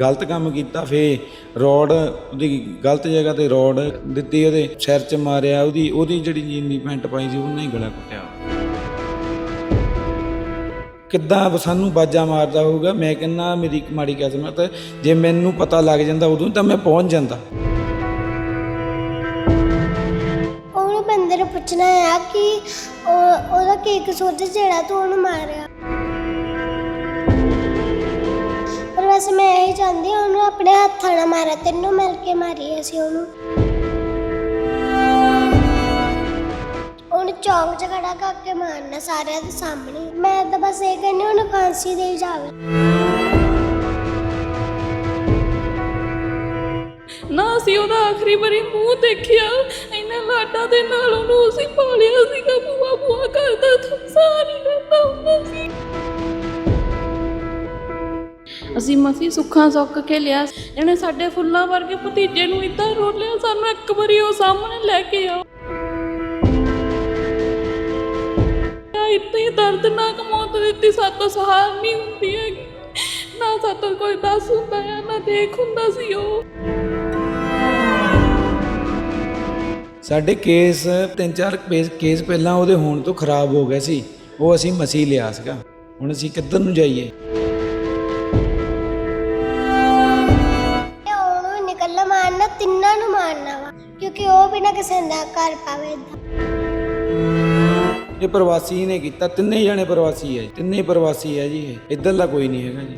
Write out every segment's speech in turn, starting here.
ਗਲਤ ਕੰਮ ਕੀਤਾ ਫੇ ਰੋਡ ਉਹਦੀ ਗਲਤ ਜਗ੍ਹਾ ਤੇ ਰੋਡ ਦਿੱਤੀ, ਉਹਦੇ ਸਿਰ 'ਚ ਮਾਰਿਆ, ਉਹਦੀ ਉਹਦੀ ਜਿਹੜੀ ਜੀਨੀ ਪੈਂਟ ਪਾਈ ਸੀ, ਉਹਨੇ ਹੀ ਗਲਾ ਕੁੱਟਿਆ। ਕਿੱਦਾਂ ਸਾਨੂੰ ਬਾਜਾ ਮਾਰਦਾ ਹੋਊਗਾ, ਮੈਂ ਕਹਿੰਨਾ ਮੇਰੀ ਮਾੜੀ ਕਿਸਮਤ, ਜੇ ਮੈਨੂੰ ਪਤਾ ਲੱਗ ਜਾਂਦਾ ਉਦੋਂ ਤਾਂ ਮੈਂ ਪਹੁੰਚ ਜਾਂਦਾ। ਉਹਨੂੰ ਬੰਦੇ ਨੂੰ ਪੁੱਛਣਾ ਆ ਕਿ ਉਹ- ਉਹਦਾ ਕੀ ਕਸੂਰ ਸੀ ਜਿਹੜਾ ਤੂੰ ਉਹਨੂੰ ਮਾਰਿਆ? ਵੈਸੇ ਮੈਂ ਇਹ ਚਾਹੁੰਦੀ ਹਾਂ, ਉਹਨੂੰ ਆਪਣੇ ਹੱਥਾਂ ਨਾਲ ਮਾਰਿਆ ਤੈਨੂੰ ਮਿਲ ਕੇ ਮਾਰੀ ਅਸੀਂ ਉਹਨੂੰ। ਉਹਨੂੰ ਚੌਂਕ 'ਚ ਖੜਾ ਕਰਕੇ ਮਾਰਨਾ ਸਾਰਿਆਂ ਦੇ ਸਾਹਮਣੇ। ਮੈਂ ਤਾਂ ਬਸ ਇਹ ਕਹਿੰਦੀ ਉਹਨੂੰ ਫਾਂਸੀ ਦੇ ਜਾਵੇ। ਨਾ ਅਸੀਂ ਉਹਦਾ ਆਖਰੀ ਵਾਰੀ ਮੂੰਹ ਦੇਖਿਆ। ਇਹਨਾਂ ਲਾਡਾਂ ਦੇ ਨਾਲ ਉਹਨੂੰ ਅਸੀਂ ਪਾਲਿਆ ਸੀਗਾ ਬੂਆ ਬੂਆ ਕਰਦਾ ਤਾਂ ਸਾਰੀ ਰਹਿੰਦਾ ਹੁੰਦਾ ਸੀ। ਅਸੀਂ ਮਸੀ ਸੁੱਖਾਂ ਸੁੱਕ ਕੇ ਲਿਆ ਇਹਨੇ ਸਾਡੇ ਫੁੱਲਾਂ ਵਰਗੇ ਭਤੀਜੇ ਨੂੰ ਇਦਾਂ ਰੋਲਿਆ ਸਾਨੂੰ ਇੱਕ ਵਾਰੀ ਉਹ ਸਾਹਮਣੇ ਲੈ ਕੇ ਆ ਇੱਤੀ ਦਰਦਨਾਕ ਮੌਤ ਦਿੱਤੀ ਸਾਤੋਂ ਸਹਾਰ ਨਹੀਂ ਹੁੰਦੀ ਹੈਗੀ। ਨਾ ਸਾਤੋਂ ਕੋਈ ਦੱਸ ਹੁੰਦਾ ਹੈ ਨਾ ਦੇਖ ਹੁੰਦਾ ਸੀ ਉਹ। ਸਾਡੇ ਕੇਸ, ਤਿੰਨ ਚਾਰ ਕੇਸ ਕੇਸ ਪਹਿਲਾਂ ਉਹਦੇ ਹੋਣ ਤੋਂ ਖਰਾਬ ਹੋ ਗਏ ਸੀ। ਉਹ ਅਸੀਂ ਮਸੀ ਲਿਆ ਸੀਗਾ। ਹੁਣ ਅਸੀਂ ਕਿੱਧਰ ਨੂੰ ਜਾਈਏ? ਮਾਰਨਾ ਵਾ ਕਿਉਂਕਿ ਉਹ ਬਿਨਾਂ ਕਿਸੇ ਦਾ ਕਰ ਪਾਵੇ। ਇਹ ਪ੍ਰਵਾਸੀ ਨੇ ਕੀਤਾ ਤਿੰਨੇ ਜਣੇ ਪ੍ਰਵਾਸੀ ਹੈ ਜੀ। ਤਿੰਨੇ ਪ੍ਰਵਾਸੀ ਹੈ ਜੀ ਇਹ ਇੱਧਰਲਾ ਕੋਈ ਨਹੀਂ ਹੈਗਾ ਜੀ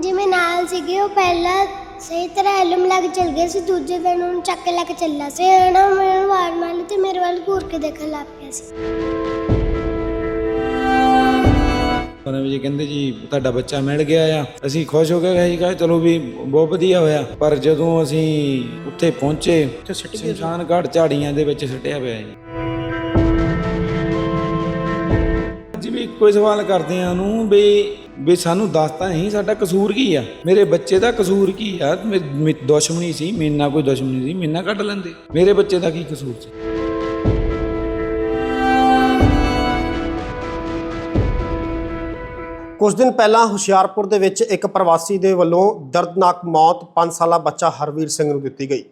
ਜਿਵੇਂ ਨਾਲ ਸੀਗੇ ਉਹ ਪਹਿਲਾਂ ਸਹੀ ਤਰ੍ਹਾਂ ਐਲਮ ਲੱਗ ਚੱਲ ਗਏ ਸੀ ਦੂਜੇ ਦਿਨ ਉਹਨੂੰ ਚੱਕ ਕੇ ਲੈ ਕੇ ਚੱਲਾ ਸੀ ਨਾ ਮੈਨੂੰ ਵਾਰ ਮਾਰ ਲਈ ਤੇ ਮੇਰੇ ਵੱਲ ਘੂਰ ਕੇ ਦੇਖਣ ਲੱਗ ਪਿਆ ਸੀ ਉਹਨਾਂ ਵੀ ਜੀ ਕਹਿੰਦੇ ਜੀ ਤੁਹਾਡਾ ਬੱਚਾ ਮਿਲ ਗਿਆ ਆ ਅਸੀਂ ਖੁਸ਼ ਹੋ ਗਏ ਅਸੀਂ ਕਹਾ ਚਲੋ ਵੀ ਬਹੁਤ ਵਧੀਆ ਹੋਇਆ। ਪਰ ਜਦੋਂ ਅਸੀਂ ਉੱਥੇ ਪਹੁੰਚੇ ਸ਼ਮਸ਼ਾਨ ਘਾਟ ਝਾੜੀਆਂ ਦੇ ਵਿੱਚ ਸੁੱਟਿਆ ਪਿਆ ਜੀ। ਜਿਵੇਂ ਕੋਈ ਸਵਾਲ ਕਰਦੇ ਆ ਉਹਨੂੰ ਵੀ ਵੀ ਸਾਨੂੰ ਦੱਸ ਤਾਂ ਨਹੀਂ ਸਾਡਾ ਕਸੂਰ ਕੀ ਆ? ਮੇਰੇ ਬੱਚੇ ਦਾ ਕਸੂਰ ਕੀ ਆ? ਦੁਸ਼ਮਣੀ ਸੀ ਮੇਰੇ ਨਾਲ ਕੋਈ ਦੁਸ਼ਮਣੀ ਸੀ ਮੇਰੇ ਨਾਲ ਕੱਢ ਲੈਂਦੇ। ਮੇਰੇ ਬੱਚੇ ਦਾ ਕੀ ਕਸੂਰ ਸੀ? ਕੁਝ ਦਿਨ ਪਹਿਲਾਂ ਹੁਸ਼ਿਆਰਪੁਰ ਦੇ ਵਿੱਚ ਇੱਕ ਪ੍ਰਵਾਸੀ ਦੇ ਵੱਲੋਂ ਦਰਦਨਾਕ ਮੌਤ 5 ਸਾਲਾ ਬੱਚਾ ਹਰਵੀਰ ਸਿੰਘ ਨੂੰ ਦਿੱਤੀ ਗਈ,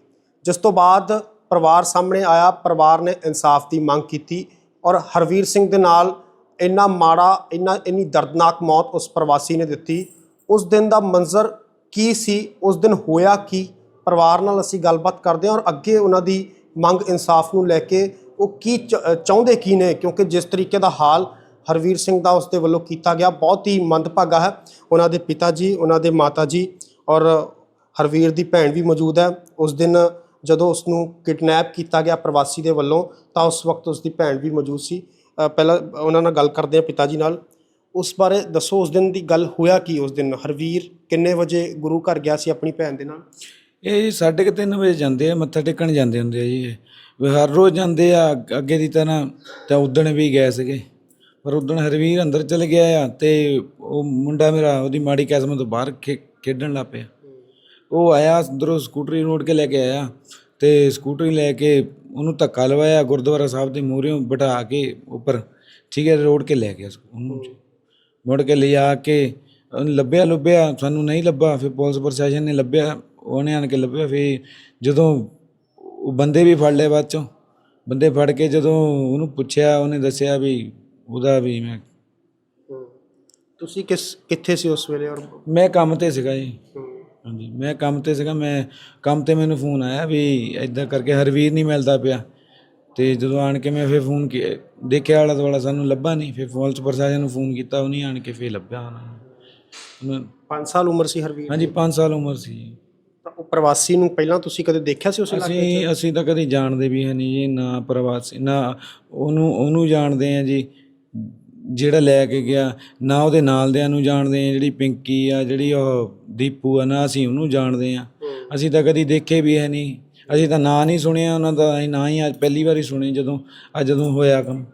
ਜਿਸ ਤੋਂ ਬਾਅਦ ਪਰਿਵਾਰ ਸਾਹਮਣੇ ਆਇਆ, ਪਰਿਵਾਰ ਨੇ ਇਨਸਾਫ ਦੀ ਮੰਗ ਕੀਤੀ ਔਰ ਹਰਵੀਰ ਸਿੰਘ ਦੇ ਨਾਲ ਇੰਨਾ ਮਾੜਾ, ਇੰਨਾ, ਇੰਨੀ ਦਰਦਨਾਕ ਮੌਤ ਉਸ ਪ੍ਰਵਾਸੀ ਨੇ ਦਿੱਤੀ। ਉਸ ਦਿਨ ਦਾ ਮੰਜ਼ਰ ਕੀ ਸੀ, ਉਸ ਦਿਨ ਹੋਇਆ ਕੀ? ਪਰਿਵਾਰ ਨਾਲ ਅਸੀਂ ਗੱਲਬਾਤ ਕਰਦੇ ਹਾਂ ਔਰ ਅੱਗੇ ਉਹਨਾਂ ਦੀ ਮੰਗ ਇਨਸਾਫ ਨੂੰ ਲੈ ਕੇ ਉਹ ਕੀ ਚਾਹੁੰਦੇ ਕੀ ਨੇ? ਕਿਉਂਕਿ ਜਿਸ ਤਰੀਕੇ ਦਾ ਹਾਲ ਹਰਵੀਰ ਸਿੰਘ ਦਾ ਉਸ ਦੇ ਵੱਲੋਂ ਕੀਤਾ ਗਿਆ। ਬਹੁਤ ਹੀ ਮੰਦਭਾਗਾ ਹੈ। ਉਹਨਾਂ ਦੇ ਪਿਤਾ ਜੀ ਉਹਨਾਂ ਦੇ ਮਾਤਾ ਜੀ ਔਰ ਹਰਵੀਰ ਦੀ ਭੈਣ ਵੀ ਮੌਜੂਦ ਹੈ। ਉਸ ਦਿਨ ਜਦੋਂ ਉਸ ਨੂੰ ਕਿਡਨੈਪ ਕੀਤਾ ਗਿਆ ਪ੍ਰਵਾਸੀ ਦੇ ਵੱਲੋਂ, ਤਾਂ ਉਸ ਵਕਤ ਉਸ ਦੀ ਭੈਣ ਵੀ ਮੌਜੂਦ ਸੀ। ਪਹਿਲਾਂ ਉਹਨਾਂ ਨਾਲ ਗੱਲ ਕਰਦੇ ਹਾਂ ਪਿਤਾ ਜੀ ਨਾਲ। ਉਸ ਬਾਰੇ ਦੱਸੋ, ਉਸ ਦਿਨ ਦੀ ਗੱਲ ਹੋਇਆ ਕੀ? ਉਸ ਦਿਨ ਹਰਵੀਰ ਕਿੰਨੇ ਵਜੇ ਗੁਰੂ ਘਰ ਗਿਆ ਸੀ ਆਪਣੀ ਭੈਣ ਦੇ ਨਾਲ? ਇਹ ਸਾਢੇ ਕੁ ਤਿੰਨ ਵਜੇ ਜਾਂਦੇ ਆ, ਮੱਥਾ ਟੇਕਣ ਜਾਂਦੇ ਹੁੰਦੇ ਆ ਜੀ ਹਰ ਰੋਜ਼ ਜਾਂਦੇ ਆ, ਅੱਗੇ ਦੀ ਤਰ੍ਹਾਂ ਤਾਂ ਉਦਣ ਵੀ ਗਏ ਸੀਗੇ। ਪਰ ਉਦਣ ਹਰਵੀਰ ਅੰਦਰ ਚਲ ਗਿਆ ਆ ਤੇ ਉਹ ਮੁੰਡਾ ਮੇਰਾ, ਉਹਦੀ ਮਾੜੀ ਕਿਸਮਤ ਤੋਂ ਬਾਹਰ ਖੇ- ਖੇਡਣ ਲੱਗ ਪਿਆ। ਉਹ ਆਇਆ ਅੰਦਰੋਂ ਸਕੂਟਰੀ ਰੋਡ ਕੇ ਲੈ ਕੇ ਆਇਆ ਤੇ ਸਕੂਟਰੀ ਲੈ ਕੇ ਉਹਨੂੰ ਧੱਕਾ ਲਵਾਇਆ ਗੁਰਦੁਆਰਾ ਸਾਹਿਬ ਦੇ ਮੂਹਰਿਓਂ ਬਿਠਾ ਕੇ ਉੱਪਰ। ਠੀਕ ਹੈ ਰੋਡ ਕੇ ਲੈ ਗਿਆ ਉਹਨੂੰ। ਮੁੜ ਕੇ ਲਿਆ ਕੇ ਲੱਭਿਆ ਲੱਭਿਆ, ਸਾਨੂੰ ਨਹੀਂ ਲੱਭਾ। ਫਿਰ ਪੁਲਿਸ ਪ੍ਰਸ਼ਾਸਨ ਨੇ ਲੱਭਿਆ, ਉਹਨੇ ਆਣ ਕੇ ਲੱਭਿਆ। ਫਿਰ ਜਦੋਂ ਉਹ ਬੰਦੇ ਵੀ ਫੜ ਲਏ ਬਾਅਦ ਚੋਂ। ਬੰਦੇ ਫੜ ਕੇ ਜਦੋਂ ਉਹਨੂੰ ਪੁੱਛਿਆ, ਉਹਨੇ ਦੱਸਿਆ ਵੀ ਉਹਦਾ ਵੀ ਮੈਂ ਤੁਸੀਂ ਕਿਸ ਕਿੱਥੇ ਸੀ ਉਸ ਵੇਲੇ ਔਰ ਮੈਂ ਕੰਮ ਤੇ ਸੀਗਾ ਜੀ। ਹਾਂਜੀ ਮੈਂ ਕੰਮ ਤੇ ਸੀਗਾ। ਮੈਂ ਕੰਮ ਤੇ ਮੈਨੂੰ ਫੋਨ ਆਇਆ ਵੀ ਇਦਾਂ ਕਰਕੇ ਹਰਵੀਰ ਨਹੀਂ ਮਿਲਦਾ ਪਿਆ। ਤੇ ਜਦੋਂ ਆਣ ਕੇ ਮੈਂ ਫਿਰ ਫੋਨ ਕੀ ਦੇਖਿਆ ਆਲਾ ਦੁਆਲਾ ਸਾਨੂੰ ਲੱਭਾ ਨਹੀਂ। ਫਿਰ ਪੁਲਿਸ ਪ੍ਰਸ਼ਾਸਨ ਨੂੰ ਫੋਨ ਕੀਤਾ ਉਹਨੇ ਆਣ ਕੇ ਫਿਰ ਲੱਭਿਆ ਉਹਨਾਂ ਨੂੰ। ਉਹਨਾਂ- 5 ਸਾਲ ਉਮਰ ਸੀ ਹਰਵੀਰ ਹਾਂਜੀ 5 ਸਾਲ ਉਮਰ ਸੀ। ਜੀ। ਤਾਂ ਉਹ ਪ੍ਰਵਾਸੀ ਨੂੰ ਪਹਿਲਾਂ ਤੁਸੀਂ ਕਦੇ ਦੇਖਿਆ ਸੀ ਉਸ ਇਲਾਕੇ ਅਸੀਂ ਅਸੀਂ ਤਾਂ ਕਦੀ ਜਾਣਦੇ ਵੀ ਹੈ ਨਹੀਂ ਜੀ ਨਾ ਪ੍ਰਵਾਸੀ ਨਾ ਉਹਨੂੰ ਉਹਨੂੰ ਜਾਣਦੇ ਆ ਜੀ। ਜਿਹੜਾ ਲੈ ਕੇ ਗਿਆ ਨਾ ਉਹਦੇ ਨਾਲ ਦਿਆਂ ਨੂੰ ਜਾਣਦੇ ਆ ਜਿਹੜੀ ਪਿੰਕੀ ਆ ਜਿਹੜੀ ਉਹ ਦੀਪੂ ਆ ਨਾ ਅਸੀਂ ਉਹਨੂੰ ਜਾਣਦੇ ਆ ਅਸੀਂ ਤਾਂ ਕਦੀ ਦੇਖੇ ਵੀ ਹੈ ਨਹੀਂ। ਅਸੀਂ ਤਾਂ ਨਾਂ ਨਹੀਂ ਸੁਣਿਆ ਉਹਨਾਂ ਦਾ ਅਸੀਂ ਨਾਂ ਹੀ ਅੱਜ ਪਹਿਲੀ ਵਾਰੀ ਸੁਣੇ ਜਦੋਂ ਅੱਜ ਜਦੋਂ ਹੋਇਆ ਕੰਮ।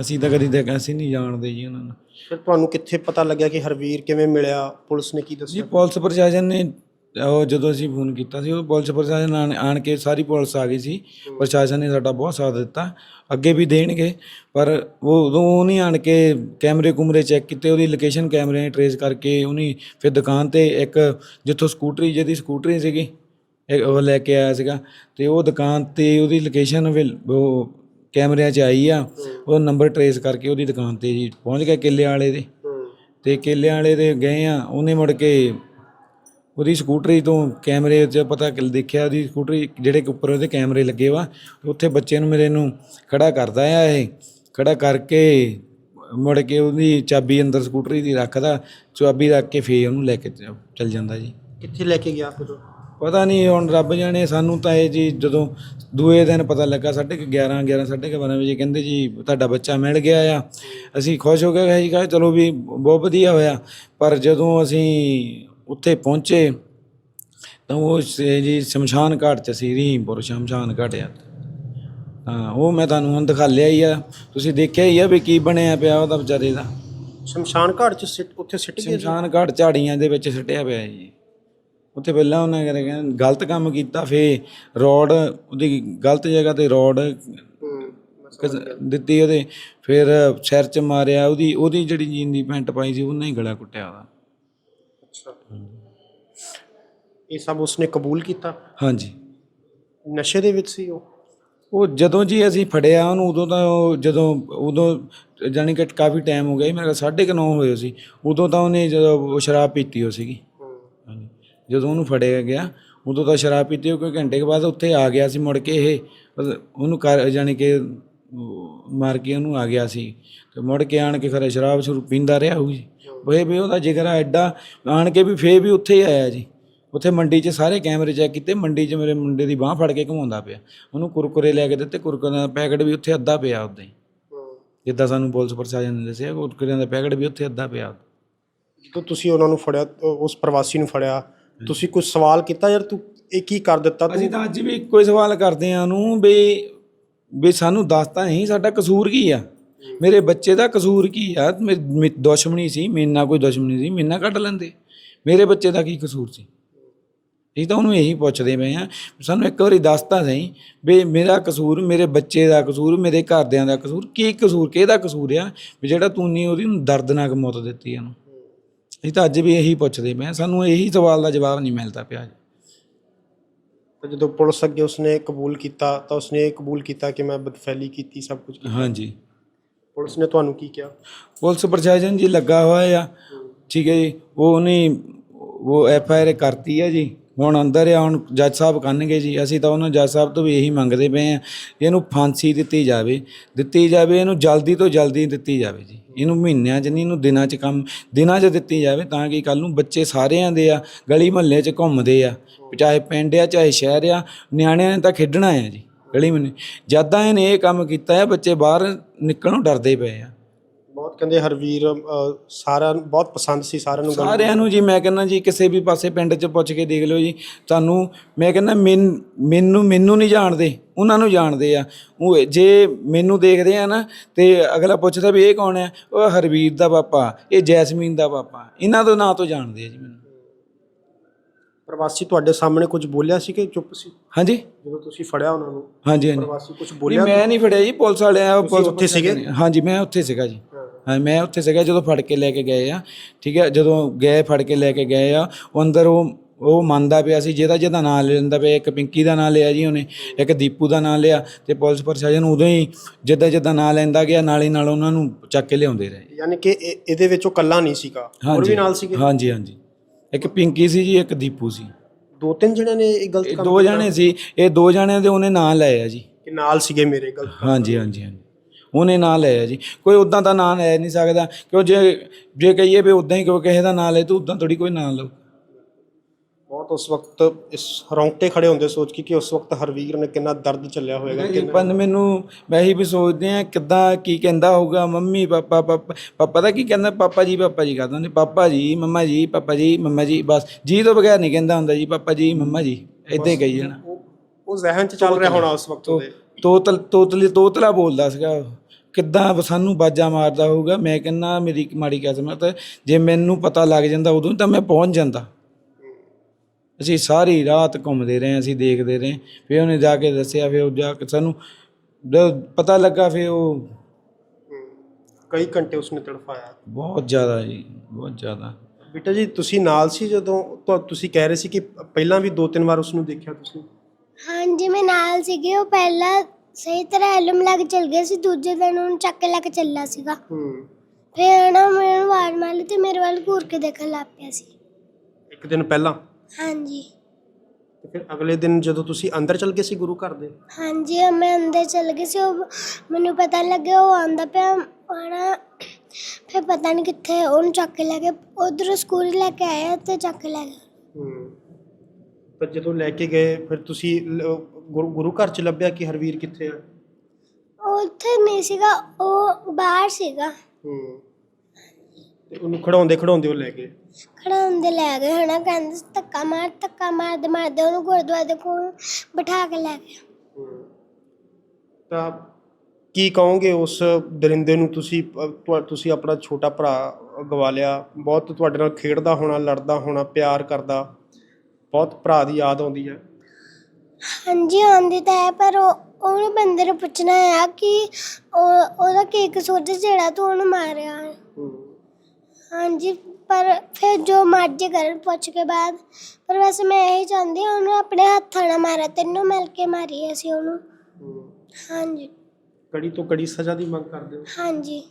ਅਸੀਂ ਤਾਂ ਕਦੀ ਦੇਖਿਆ ਅਸੀਂ ਨਹੀਂ ਜਾਣਦੇ ਜੀ ਉਹਨਾਂ ਨੂੰ। ਫਿਰ ਤੁਹਾਨੂੰ ਕਿੱਥੇ ਪਤਾ ਲੱਗਿਆ ਕਿ ਹਰਵੀਰ ਕਿਵੇਂ ਮਿਲਿਆ? ਪੁਲਿਸ ਨੇ ਕੀ ਜੀ ਦੱਸਿਆ ਪੁਲਿਸ ਪ੍ਰਸ਼ਾਸਨ ਨੇ ਉਹ ਜਦੋਂ ਅਸੀਂ ਫੋਨ ਕੀਤਾ ਸੀ ਉਹ ਪੁਲਿਸ ਪ੍ਰਸ਼ਾਸਨ ਆਣ ਆਣ ਕੇ ਸਾਰੀ ਪੁਲਿਸ ਆ ਗਈ ਸੀ। ਪ੍ਰਸ਼ਾਸਨ ਨੇ ਸਾਡਾ ਬਹੁਤ ਸਾਥ ਦਿੱਤਾ। ਅੱਗੇ ਵੀ ਦੇਣਗੇ ਪਰ ਉਹ ਉਦੋਂ ਉਹ ਨਹੀਂ ਆਣ ਕੇ ਕੈਮਰੇ ਕੁਮਰੇ ਚੈੱਕ ਕੀਤੇ। ਉਹਦੀ ਲੋਕੇਸ਼ਨ ਕੈਮਰੇ ਟਰੇਸ ਕਰਕੇ ਉਹਨੇ ਫਿਰ ਦੁਕਾਨ ਤੇ ਇੱਕ ਜਿੱਥੋਂ ਸਕੂਟਰੀ ਜਿਹਦੀ ਸਕੂਟਰੀ ਸੀਗੀ ਇਹ ਉਹ ਲੈ ਕੇ ਆਇਆ ਸੀਗਾ। ਤੇ ਉਹ ਦੁਕਾਨ ਤੇ ਉਹਦੀ ਲੋਕੇਸ਼ਨ ਉਹ ਕੈਮਰਿਆਂ 'ਚ ਆਈ ਆ। ਉਹ ਨੰਬਰ ਟਰੇਸ ਕਰਕੇ ਉਹਦੀ ਦੁਕਾਨ ਤੇ ਜੀ ਪਹੁੰਚ ਗਏ ਕਿੱਲੇ ਵਾਲੇ ਦੇ। ਤੇ ਕੇਲਿਆਂ ਵਾਲੇ ਦੇ ਗਏ ਆ। ਉਹਨੇ ਮੁੜ ਕੇ ਉਹਦੀ ਸਕੂਟਰੀ ਤੋਂ ਕੈਮਰੇ 'ਚ ਪਤਾ ਕਿ ਦੇਖਿਆ ਉਹਦੀ ਸਕੂਟਰੀ ਜਿਹੜੇ ਕਿ ਉੱਪਰ ਉਹਦੇ ਕੈਮਰੇ ਲੱਗੇ ਵਾ ਉੱਥੇ ਬੱਚੇ ਨੂੰ ਮੇਰੇ ਨੂੰ ਖੜਾ ਕਰਦਾ ਆ ਇਹ ਖੜਾ ਕਰਕੇ ਮੁੜ ਕੇ ਉਹਦੀ ਚਾਬੀ ਅੰਦਰ ਸਕੂਟਰੀ ਦੀ ਰੱਖਦਾ ਚਾਬੀ ਰੱਖ ਕੇ ਫੇਰ ਉਹਨੂੰ ਲੈ ਕੇ ਚੱਲ ਜਾਂਦਾ ਜੀ ਕਿੱਥੇ ਲੈ ਕੇ ਗਿਆ ਫਿਰ ਉਹ? ਪਤਾ ਨਹੀਂ ਹੁਣ ਰੱਬ ਜਾਣੇ ਸਾਨੂੰ ਤਾਂ ਇਹ ਜੀ ਜਦੋਂ ਦੂਏ ਦਿਨ ਪਤਾ ਲੱਗਾ ਸਾਢੇ ਕੁ 11 11 ਸਾਢੇ ਕੁ 12 ਵਜੇ ਕਹਿੰਦੇ ਜੀ ਤੁਹਾਡਾ ਬੱਚਾ ਮਿਲ ਗਿਆ ਆ ਅਸੀਂ ਖੁਸ਼ ਹੋ ਗਏ ਜੀ ਕਹਾ ਚਲੋ ਵੀ ਬਹੁਤ ਵਧੀਆ ਹੋਇਆ ਪਰ ਜਦੋਂ ਅਸੀਂ ਉੱਥੇ ਪਹੁੰਚੇ ਤਾਂ ਉਹ ਸ- ਜੀ ਸ਼ਮਸ਼ਾਨ ਘਾਟ ਚ ਸੀ ਰਹੀਮਪੁਰ ਸ਼ਮਸ਼ਾਨ ਘਾਟ ਆ। ਤਾਂ ਉਹ ਮੈਂ ਤੁਹਾਨੂੰ ਹੁਣ ਦਿਖਾ ਲਿਆ ਹੀ ਆ। ਤੁਸੀਂ ਦੇਖਿਆ ਹੀ ਆ ਵੀ ਕੀ ਬਣਿਆ ਪਿਆ ਉਹਦਾ ਵਿਚਾਰੇ ਦਾ। ਸ਼ਮਸ਼ਾਨ ਘਾਟ ਚ ਸਿੱਟ ਉੱਥੇ ਸਿੱਟ ਗਏ ਸੀ? ਸ਼ਮਸ਼ਾਨ ਘਾਟ ਝਾੜੀਆਂ ਦੇ ਵਿੱਚ ਸਿੱਟਿਆ ਪਿਆ ਜੀ। ਉੱਥੇ ਪਹਿਲਾਂ ਉਹਨੇ ਕਰਿਆ ਗਲਤ ਕੰਮ ਕੀਤਾ ਫੇ ਰੋਡ ਉਹਦੀ ਗਲਤ ਜਗ੍ਹਾ ਤੇ ਰੋਡ ਹੂੰ ਮੈਂ ਸਮਝ ਗਿਆ। ਦਿੱਤੀ ਉਹਦੇ। ਫਿਰ ਸਿਰ 'ਚ ਮਾਰਿਆ ਉਹਦੀ ਉਹਦੀ ਜਿਹੜੀ ਜੀਨ ਦੀ ਪੈਂਟ ਪਾਈ ਸੀ ਉਹਨੇ ਹੀ ਗਲਾ ਕੁੱਟਿਆ ਉਹਦਾ। ਅੱਛਾ। ਇਹ ਸਭ ਉਸਨੇ ਕਬੂਲ ਕੀਤਾ? ਹਾਂਜੀ। ਨਸ਼ੇ ਦੇ ਵਿੱਚ ਸੀ ਉਹ? ਉਹ ਜਦੋਂ ਜੀ ਅਸੀਂ ਫੜਿਆ ਉਹਨੂੰ ਉਦੋਂ ਤਾਂ ਉਹ ਜਦੋਂ ਉਦੋਂ ਜਾਣੀ ਕਿ ਕਾਫੀ ਟਾਈਮ ਹੋ ਗਿਆ ਸੀ, ਮੇਰੇ ਖਿਆਲ ਸਾਢੇ ਕੁ ਨੌ ਹੋਏ ਸੀ। ਉਦੋਂ ਤਾਂ ਉਹਨੇ ਜਦੋਂ ਉਹ ਸ਼ਰਾਬ ਪੀਤੀ ਹੋ ਸੀਗੀ। ਹਾਂਜੀ। ਜਦੋਂ ਉਹਨੂੰ ਫੜਿਆ ਗਿਆ ਉਦੋਂ ਤਾਂ ਸ਼ਰਾਬ ਪੀਤੀ ਉਹ ਕੋਈ ਘੰਟੇ ਕੇ ਬਾਅਦ ਉੱਥੇ ਆ ਗਿਆ ਸੀ ਮੁੜ ਕੇ ਇਹ ਉਹਨੂੰ ਕਰ ਜਾਣੀ ਕਿ ਉਹ ਮਾਰ ਕੇ ਉਹਨੂੰ ਆ ਗਿਆ ਸੀ। ਤੇ ਮੁੜ ਕੇ ਆਣ ਕੇ ਖਰੇ ਸ਼ਰਾਬ ਸ਼ੁਰੂ ਪੀਂਦਾ ਰਿਹਾ ਹੋਊ ਜੀ। ਬਈ ਵੀ ਉਹਦਾ ਜਿਗਰ ਐਡਾ ਆਣ ਕੇ ਵੀ ਫੇਰ ਵੀ ਉੱਥੇ ਹੀ ਆਇਆ ਜੀ। ਉੱਥੇ ਮੰਡੀ 'ਚ ਸਾਰੇ ਕੈਮਰੇ ਚੈੱਕ ਕੀਤੇ ਮੰਡੀ 'ਚ ਮੇਰੇ ਮੁੰਡੇ ਦੀ ਬਾਹ ਫੜ ਕੇ ਘੁਮਾਉਂਦਾ ਪਿਆ। ਉਹਨੂੰ ਕੁਰਕੁਰੇ ਲੈ ਕੇ ਦਿੱਤੇ ਕੁਰਕੁਰੇ ਦਾ ਪੈਕਟ ਵੀ ਉੱਥੇ ਅੱਧਾ ਪਿਆ ਉੱਦਾਂ ਹੀ। ਜਿੱਦਾਂ ਸਾਨੂੰ ਪੁਲਿਸ ਪ੍ਰਸ਼ਾਸਨ ਨੇ ਦੱਸਿਆ ਕੁਰਕੁਰਿਆਂ ਦਾ ਪੈਕਟ ਵੀ ਉੱਥੇ ਅੱਧਾ ਪਿਆ ਜਦੋਂ ਤੁਸੀਂ ਉਹਨਾਂ ਨੂੰ ਫੜਿਆ ਉਸ ਪ੍ਰਵਾਸੀ ਨੂੰ ਫੜਿਆ ਤੁਸੀਂ ਕੁਝ ਸਵਾਲ ਕੀਤਾ ਯਾਰ? ਤੂੰ ਇਹ ਕੀ ਕਰ ਦਿੱਤਾ ਅਸੀਂ ਤੂੰ ਤਾਂ ਅੱਜ ਵੀ ਇੱਕੋ ਹੀ ਸਵਾਲ ਕਰਦੇ ਆ ਨੂੰ ਵੀ ਵੀ ਸਾਨੂੰ ਦੱਸਤਾ ਨਹੀਂ ਸਾਡਾ ਕਸੂਰ ਕੀ ਆ? ਮੇਰੇ ਬੱਚੇ ਦਾ ਕਸੂਰ ਕੀ ਆ? ਮੇ- ਮੇ- ਦੁਸ਼ਮਣੀ ਸੀ ਮੇਰੇ ਨਾਲ ਕੋਈ ਦੁਸ਼ਮਣੀ ਸੀ ਮੇਰੇ ਨਾਲ ਕੱਢ ਲੈਂਦੇ। ਮੇਰੇ ਬੱਚੇ ਦਾ ਕੀ ਕਸੂਰ ਸੀ? ਇਹ ਤਾਂ ਉਹਨੂੰ ਇਹੀ ਪੁੱਛਦੇ ਪਏ ਆ ਸਾਨੂੰ ਇੱਕ ਵਾਰੀ ਦੱਸਤਾ ਸਹੀ ਵੀ ਮੇਰਾ ਕਸੂਰ ਮੇਰੇ ਬੱਚੇ ਦਾ ਕਸੂਰ ਮੇਰੇ ਘਰਦਿਆਂ ਦਾ ਕਸੂਰ ਕੀ ਕਸੂਰ ਕਿਹਦਾ ਕਸੂਰ ਆ? ਵੀ ਜਿਹੜਾ ਤੂੰ ਨਹੀਂ ਉਹਦੀ ਦਰਦਨਾਕ ਮੌਤ ਦਿੱਤੀ ਇਹਨੂੰ ਅਸੀਂ ਤਾਂ ਅੱਜ ਵੀ ਇਹੀ ਪੁੱਛਦੇ ਪਏ ਸਾਨੂੰ ਇਹੀ ਸਵਾਲ ਦਾ ਜਵਾਬ ਨਹੀਂ ਮਿਲਦਾ ਪਿਆ। ਤੇ ਜਦੋਂ ਪੁਲਿਸ ਅੱਗੇ ਉਸਨੇ ਕਬੂਲ ਕੀਤਾ ਤਾਂ ਉਸਨੇ ਇਹ ਕਬੂਲ ਕੀਤਾ ਕਿ ਮੈਂ ਬਦਫੈਲੀ ਕੀਤੀ ਸਭ ਕੁਝ ਹਾਂਜੀ। ਪੁਲਿਸ ਨੇ ਤੁਹਾਨੂੰ ਕੀ ਕਿਹਾ? ਪੁਲਿਸ ਪ੍ਰਸ਼ਾਸਨ ਜੀ ਲੱਗਾ ਹੋਇਆ ਆ। ਠੀਕ ਹੈ ਜੀ। ਉਹ ਉਹਨੇ ਉਹ ਐਫ ਆਈ ਆਰ ਕਰਤੀ ਆ ਜੀ। ਹੁਣ ਅੰਦਰ ਆ, ਹੁਣ ਜੱਜ ਸਾਹਿਬ ਕਰਨਗੇ ਜੀ। ਅਸੀਂ ਤਾਂ ਉਹਨਾਂ ਜੱਜ ਸਾਹਿਬ ਤੋਂ ਵੀ ਇਹੀ ਮੰਗਦੇ ਪਏ ਆ ਇਹਨੂੰ ਫਾਂਸੀ ਦਿੱਤੀ ਜਾਵੇ। ਦਿੱਤੀ ਜਾਵੇ, ਇਹਨੂੰ ਜਲਦੀ ਤੋਂ ਜਲਦੀ ਦਿੱਤੀ ਜਾਵੇ ਜੀ। ਇਹਨੂੰ ਮਹੀਨਿਆਂ 'ਚ ਨਹੀਂ, ਇਹਨੂੰ ਦਿਨਾਂ 'ਚ ਕੰਮ, ਦਿਨਾਂ 'ਚ ਦਿੱਤੀ ਜਾਵੇ ਤਾਂ ਕਿ ਕੱਲ ਨੂੰ ਬੱਚੇ ਸਾਰਿਆਂ ਦੇ ਆ, ਗਲੀ ਮਹੱਲੇ 'ਚ ਘੁੰਮਦੇ ਆ। ਚਾਹੇ ਪਿੰਡ ਆ, ਚਾਹੇ ਸ਼ਹਿਰ ਆ, ਨਿਆਣਿਆਂ ਨੇ ਤਾਂ ਖੇਡਣਾ ਆ ਜੀ। ਗਲੀ ਮੁਹੱਲੇ ਜਦਾਂ ਇਹਨੇ ਇਹ ਕੰਮ ਕੀਤਾ ਆ ਬੱਚੇ ਬਾਹਰ ਨਿਕਲਣੋਂ ਡਰਦੇ ਪਏ ਆ। ਬਹੁਤ ਕਹਿੰਦੇ ਹਰਵੀਰ ਸਾਰਿਆਂ ਨੂੰ ਬਹੁਤ ਪਸੰਦ ਸੀ ਸਾਰਿਆਂ ਨੂੰ ਸਾਰਿਆਂ ਨੂੰ ਜੀ ਮੈਂ ਕਹਿੰਦਾ ਜੀ ਕਿਸੇ ਵੀ ਪਾਸੇ ਪਿੰਡ 'ਚ ਪੁੱਛ ਕੇ ਦੇਖ ਲਿਓ ਜੀ ਤੁਹਾਨੂੰ ਮੈਂ ਕਹਿੰਦਾ ਮੈਨ- ਮੈਨੂੰ ਮੈਨੂੰ ਨਹੀਂ ਜਾਣਦੇ ਉਹਨਾਂ ਨੂੰ ਜਾਣਦੇ ਆ। ਉਹ ਜੇ ਮੈਨੂੰ ਦੇਖਦੇ ਆ ਨਾ ਤੇ ਅਗਲਾ ਪੁੱਛਦਾ ਵੀ ਇਹ ਕੌਣ ਹੈ ਉਹ ਹਰਵੀਰ ਦਾ ਪਾਪਾ ਇਹ ਜੈਸਮੀਨ ਦਾ ਪਾਪਾ। ਇਹਨਾਂ ਤੋਂ ਨਾਂ ਤੋਂ ਜਾਣਦੇ ਆ ਜੀ ਮੈਨੂੰ। ਪ੍ਰਵਾਸੀ ਤੁਹਾਡੇ ਸਾਹਮਣੇ ਕੁਝ ਬੋਲਿਆ ਸੀ ਕਿ ਚੁੱਪ ਸੀ? ਹਾਂਜੀ। ਜਦੋਂ ਤੁਸੀਂ ਫੜਿਆ ਉਹਨਾਂ ਨੂੰ ਹਾਂਜੀ ਹਾਂਜੀ। ਪ੍ਰਵਾਸੀ ਕੁਝ ਨਹੀਂ ਬੋਲਿਆ ਮੈਂ ਨਹੀਂ ਫੜਿਆ ਜੀ ਪੁਲਿਸ ਵਾਲੇ ਆ ਪੁਲਿਸ ਉੱਥੇ ਸੀਗੇ? ਹਾਂਜੀ ਮੈਂ ਉੱਥੇ ਸੀਗਾ ਜੀ। ਹਾਂ। ਮੈਂ ਉੱਥੇ ਸੀਗਾ ਜਦੋਂ ਫੜ ਕੇ ਲੈ ਕੇ ਗਏ ਆ। ਠੀਕ ਹੈ ਜਦੋਂ ਗਏ ਫੜ ਕੇ ਲੈ ਕੇ ਗਏ ਆ ਉਹ ਅੰਦਰ ਉਹ ਉਹ ਮੰਨਦਾ ਪਿਆ ਸੀ ਜਿਹਦਾ ਜਿਹਦਾ ਨਾਂ ਲੈ ਲੈਂਦਾ ਪਿਆ ਇੱਕ ਪਿੰਕੀ ਦਾ ਨਾਂ ਲਿਆ ਜੀ ਉਹਨੇ ਇੱਕ ਦੀਪੂ ਦਾ ਨਾਂ ਲਿਆ ਤੇ ਪੁਲਿਸ ਪ੍ਰਸ਼ਾਸਨ ਉਦੋਂ ਹੀ ਜਿੱਦਾਂ ਜਿੱਦਾਂ ਨਾਂ ਲੈਂਦਾ ਗਿਆ ਨਾਲ ਹੀ ਨਾਲ ਉਹਨਾਂ ਨੂੰ ਚੱਕ ਕੇ ਲਿਆਉਂਦੇ ਰਹੇ। ਯਾਨੀ ਕਿ ਇਹ- ਇਹਦੇ ਵਿੱਚ ਉਹ ਕੱਲਾ ਨਹੀਂ ਸੀਗਾ ਹੋਰ ਵੀ ਨਾਲ ਸੀਗੇ? ਹਾਂਜੀ ਹਾਂਜੀ। ਇੱਕ ਪਿੰਕੀ ਸੀ ਜੀ ਇੱਕ ਦੀਪੂ ਸੀ। ਦੋ ਤਿੰਨ ਜਣਿਆਂ ਨੇ ਇਹ ਗਲਤ ਇਹ ਕੰਮ ਦੋ ਜਣੇ ਸੀ ਇਹ ਦੋ ਜਣਿਆਂ ਦੇ ਉਹਨੇ ਨਾਂ ਲਏ ਆ ਜੀ। ਕਿ ਨਾਲ ਸੀਗੇ ਮੇਰੇ ਗਲਤ ਹਾਂਜੀ ਹਾਂਜੀ ਹਾਂਜੀ। ਉਹਨੇ ਨਾਂ ਲਿਆ ਜੀ। ਕੋਈ ਉਦਾਂ ਦਾ ਨਾਂ ਲੈ ਨਹੀਂ ਸਕਦਾ ਕਿਉਂ ਜੇ ਜੇ ਕਹੀਏ ਵੀ ਉਦਾਂ ਹੀ ਕੋਈ ਕਿਸੇ ਦਾ ਨਾਂ ਲੈ ਤੂੰ ਉਦਾਂ ਥੋੜੀ ਕੋਈ ਨਾਂ ਲਓ ਬਹੁਤ ਉਸ ਵਕਤ ਇਸ ਰੌਂਗਟੇ ਖੜੇ ਹੁੰਦੇ ਸੋਚ ਕੇ ਕਿ ਉਸ ਵਕਤ ਹਰਵੀਰ ਨੇ ਕਿੰਨਾ ਦਰਦ ਚੱਲਿਆ ਹੋਵੇਗਾ ਕਿੰਨਾ ਪਰ ਮੈਨੂੰ ਮੈਂ ਹੀ ਵੀ ਸੋਚਦੇ ਆ ਕਿੱਦਾਂ ਕੀ ਕਹਿੰਦਾ ਹੋਊਗਾ ਮੰਮੀ ਪਾਪਾ ਪਾਪਾ ਪਾਪਾ ਦਾ ਕੀ ਕਹਿੰਦਾ ਪਾਪਾ ਜੀ ਪਾਪਾ ਜੀ ਕਰਦਾ ਨਹੀਂ ਪਾਪਾ ਜੀ ਮੰਮਾ ਜੀ ਪਾਪਾ ਜੀ ਮੰਮਾ ਜੀ ਬਸ ਜੀ ਤੋਂ ਬਗੈਰ ਨਹੀਂ ਕਹਿੰਦਾ ਹੁੰਦਾ ਜੀ ਪਾਪਾ ਜੀ ਮੰਮਾ ਜੀ ਇਦਾਂ ਹੀ ਕਹੀ ਜਾਣਾ। ਉਹ ਜ਼ਹਿਨ 'ਚ ਚੱਲ ਰਿਹਾ ਹੋਣਾ ਉਸ ਵਕਤ ਉਹਦੇ ਤੋਤਲ ਤੋਤਲੀ ਤੋਤਲਾ ਬੋਲਦਾ ਸੀਗਾ। ਕਿੱਦਾਂ ਸਾਨੂੰ ਬਾਜਾ ਮਾਰਦਾ ਹੋਊਗਾ ਮੈਂ ਕਹਿੰਦਾ ਮੇਰੀ ਮਾੜੀ ਕਿਸਮਤ ਜੇ ਮੈਨੂੰ ਪਤਾ ਲੱਗ ਜਾਂਦਾ ਉਦੋਂ ਤਾਂ ਮੈਂ ਪਹੁੰਚ ਜਾਂਦਾ। ਅਸੀਂ ਸਾਰੀ ਰਾਤ ਘੁੰਮਦੇ ਰਹੇ ਅਸੀਂ ਦੇਖਦੇ ਰਹੇ ਫਿਰ ਉਹਨੇ ਜਾ ਕੇ ਦੱਸਿਆ ਫਿਰ ਉਹ ਜਾ ਕੇ ਸਾਨੂੰ ਜਦ ਪਤਾ ਲੱਗਾ ਫਿਰ ਉਹ ਕਈ ਘੰਟੇ ਉਸਨੇ ਤੜਫਾਇਆ। ਬਹੁਤ ਜ਼ਿਆਦਾ ਜੀ ਬਹੁਤ ਜ਼ਿਆਦਾ। ਬੇਟਾ ਜੀ ਤੁਸੀਂ ਨਾਲ ਸੀ ਜਦੋਂ ਤੁਹਾ- ਤੁਸੀਂ ਕਹਿ ਰਹੇ ਸੀ ਕਿ ਪਹਿਲਾਂ ਵੀ ਦੋ ਤਿੰਨ ਵਾਰ ਉਸ ਨੂੰ ਦੇਖਿਆ ਤੁਸੀਂ? ਹਾਂਜੀ ਮੈਂ ਨਾਲ ਸੀਗੀ। ਉਹ ਪਹਿਲਾਂ ਸਹੀ ਤਰ੍ਹਾਂ ਐਲਮ ਲੱਗ ਚਲ ਗਿਆ ਸੀ। ਦੂਜੇ ਦਿਨ ਉਹਨੂੰ ਚੱਕ ਕੇ ਲੈ ਕੇ ਚੱਲਾ ਸੀਗਾ। ਹੂੰ। ਫਿਰ ਨਾ ਮੈਨੂੰ ਆਵਾਜ਼ ਮਾਰੀ ਤੇ ਮੇਰੇ ਵੱਲ ਘੂਰ ਕੇ ਦੇਖਣ ਲੱਗ ਪਿਆ ਸੀ। ਇੱਕ ਦਿਨ ਪਹਿਲਾਂ? ਹਾਂਜੀ। ਤੇ ਫਿਰ ਅਗਲੇ ਦਿਨ ਜਦੋਂ ਤੁਸੀਂ ਅੰਦਰ ਚਲ ਗਏ ਸੀ ਗੁਰੂ ਘਰ ਦੇ? ਹਾਂਜੀ ਉਹ ਮੈਂ ਅੰਦਰ ਚਲ ਗਈ ਸੀ। ਉਹ ਮੈਨੂੰ ਪਤਾ ਲੱਗਿਆ ਉਹ ਆਂਦਾ ਪਿਆ ਆਣਾ ਫਿਰ ਪਤਾ ਨਹੀਂ ਕਿੱਥੇ ਉਹਨੂੰ ਚੱਕ ਕੇ ਲੈ ਕੇ ਉਧਰ ਸਕੂਲ ਲੈ ਕੇ ਆਇਆ ਤੇ ਚੱਕ ਕੇ ਲੈ ਗਿਆ ਹੂੰ। ਪਰ ਜਦੋਂ ਲੈ ਕੇ ਗਏ ਫਿਰ ਤੁਸੀਂ ਲ- ਗੁਰੂ ਗੁਰੂ ਘਰ ਚ ਲੱਭਿਆ ਕਿ ਹਰਵੀਰ ਕਿੱਥੇ ਆ? ਉਹ ਉੱਥੇ ਨਹੀਂ ਸੀਗਾ ਉਹ ਬਾਹਰ ਸੀਗਾ। ਹੂੰ। ਤੇ ਉਹਨੂੰ ਖੜਾਉਂਦੇ ਖੜਾਉਂਦੇ ਉਹ ਲੈ ਗਏ? ਖੜਾਉਂਦੇ ਲੈ ਗਏ ਹਨਾ ਕਹਿੰਦੇ ਸੀ, ਧੱਕਾ ਮਾਰ ਧੱਕਾ ਮਾਰਦੇ ਮਾਰਦੇ ਉਹਨੂੰ ਗੁਰਦੁਆਰੇ ਦੇ ਕੋਲ ਬਿਠਾ ਕੇ ਲੈ ਗਏ। ਤਾਂ ਕੀ ਕਹੋਗੇ ਉਸ ਦਰਿੰਦੇ ਨੂੰ ਤੁਸੀਂ ਤੁਹਾ- ਤੁਸੀਂ ਆਪਣਾ ਛੋਟਾ ਭਰਾ ਗਵਾ ਲਿਆ ਬਹੁਤ ਤੁਹਾਡੇ ਨਾਲ ਖੇਡਦਾ ਹੋਣਾ ਲੜਦਾ ਹੋਣਾ ਪਿਆਰ ਕਰਦਾ ਬਹੁਤ ਭਰਾ ਦੀ ਯਾਦ ਆਉਂਦੀ ਹੈ। ਹਾਂਜੀ ਆਉਂਦੀ ਤਾਂ ਹੈ ਪਰ ਉਹ ਉਹਨੂੰ ਬੰਦੇ ਨੂੰ ਪੁੱਛਣਾ ਆ ਕਿ ਉਹ ਉਹਦਾ ਕੀ ਕਸੂਰ ਸੀ ਜਿਹੜਾ ਤੂੰ ਉਹਨੂੰ ਮਾਰਿਆ। ਹਾਂਜੀ ਪਰ ਫਿਰ ਜੋ ਮਰਜ਼ੀ ਕਰਨ ਪੁੱਛ ਕੇ ਬਾਅਦ ਪਰ ਵੈਸੇ ਮੈਂ ਇਹੀ ਚਾਹੁੰਦੀ ਹਾਂ ਉਹਨੂੰ ਆਪਣੇ ਹੱਥਾਂ ਨਾਲ ਮਾਰਿਆ ਤੈਨੂੰ ਮਿਲ ਕੇ ਮਾਰੀ ਅਸੀਂ ਉਹਨੂੰ। ਹੂੰ। ਹਾਂਜੀ। ਕੜੀ ਤੋਂ ਕੜੀ ਸਜ਼ਾ ਦੀ ਮੰਗ ਕਰਦੇ ਹੋ? ਹਾਂਜੀ।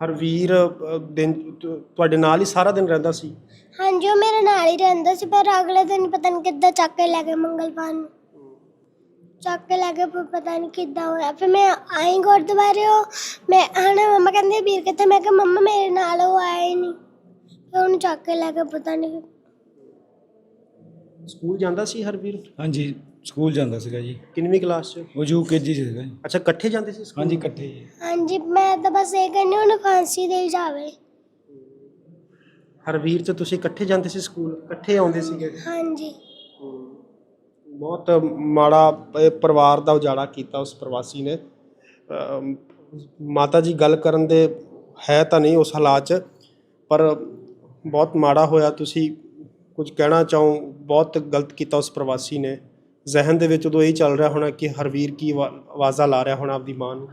ਹਰਵੀਰ ਅ, ਦਿਨ ਤੁ- ਤੁਹਾਡੇ ਨਾਲ ਹੀ ਸਾਰਾ ਦਿਨ ਰਹਿੰਦਾ ਸੀ? ਹਾਂਜੀ ਉਹ ਮੇਰੇ ਨਾਲ ਹੀ ਰਹਿੰਦਾ ਸੀ ਪਰ ਅਗਲੇ ਦਿਨ ਪਤਾ ਨਹੀਂ ਕਿੱਦਾਂ ਚੱਕ ਕੇ ਲੈ ਗਏ ਮੰਗਲਵਾਰ ਨੂੰ। ਚੱਕ ਕੇ ਲੈ ਕੇ ਫਿਰ ਪਤਾ ਨਹੀਂ ਕਿੱਦਾਂ ਹੋਇਆ। ਫਿਰ ਮੈਂ ਆਈ ਗੁਰਦੁਆਰੇ ਉਹ ਮੈਂ ਹਣਾ ਮੰਮਾ ਕਹਿੰਦੇ ਵੀਰ ਕਿੱਥੇ? ਮੈਂ ਕਿਹਾ ਮੰਮਾ ਮੇਰੇ ਨਾਲ ਉਹ ਹੀ ਨਹੀਂ ਫਿਰ ਉਹਨੂੰ ਚੱਕ ਕੇ ਲੈ ਕੇ ਪਤਾ ਨਹੀਂ ਸਕੂਲ ਜਾਂਦਾ ਸੀ ਹਰਵੀਰ? ਹਾਂਜੀ ਸਕੂਲ ਜਾਂਦਾ ਸੀਗਾ ਜੀ। ਕਿੰਨਵੀਂ ਕਲਾਸ 'ਚ? ਉਹ ਯੂਕੇਜੀ ਸੀਗਾ ਜੀ। ਅੱਛਾ ਇਕੱਠੇ ਜਾਂਦੇ ਸੀ ਸਕੂਲ? ਹਾਂਜੀ ਇਕੱਠੇ ਜੀ। ਹਾਂਜੀ ਮੈਂ ਤਾਂ ਬਸ ਇਹ ਕਹਿੰਦੀ ਉਹਨੂੰ ਫਾਂਸੀ ਦੇ ਜਾਵੇ। ਹਰਵੀਰ ਤੇ ਤੁਸੀਂ ਇਕੱਠੇ ਜਾਂਦੇ ਸੀ ਸਕੂਲ? ਇਕੱਠੇ ਆਉਂਦੇ ਸੀਗੇ? ਹਾਂਜੀ। ਬਹੁਤ ਮਾੜਾ ਪ- ਪਰਿਵਾਰ ਦਾ ਉਜਾੜਾ ਕੀਤਾ ਉਸ ਪ੍ਰਵਾਸੀ ਨੇ। ਅਮ, ਮਾਤਾ ਜੀ ਗੱਲ ਕਰਨ ਦੇ ਹੈ ਤਾਂ ਨਹੀਂ ਉਸ ਹਾਲਾਤ 'ਚ ਪਰ ਬਹੁਤ ਮਾੜਾ ਹੋਇਆ। ਤੁਸੀਂ ਕੁਝ ਕਹਿਣਾ ਚਾਹੋ ਬਹੁਤ ਗਲਤ ਕੀਤਾ ਉਸ ਪ੍ਰਵਾਸੀ ਨੇ। ਜ਼ਿਹਨ ਦੇ ਵਿੱਚ ਉਦੋਂ ਇਹ ਚੱਲ ਰਿਹਾ ਹੋਣਾ ਕਿ ਹਰਵੀਰ ਕੀ ਆਵਾ- ਆਵਾਜ਼ਾਂ ਲਾ ਰਿਹਾ ਹੋਣਾ ਆਪਦੀ ਮਾਂ ਨੂੰ।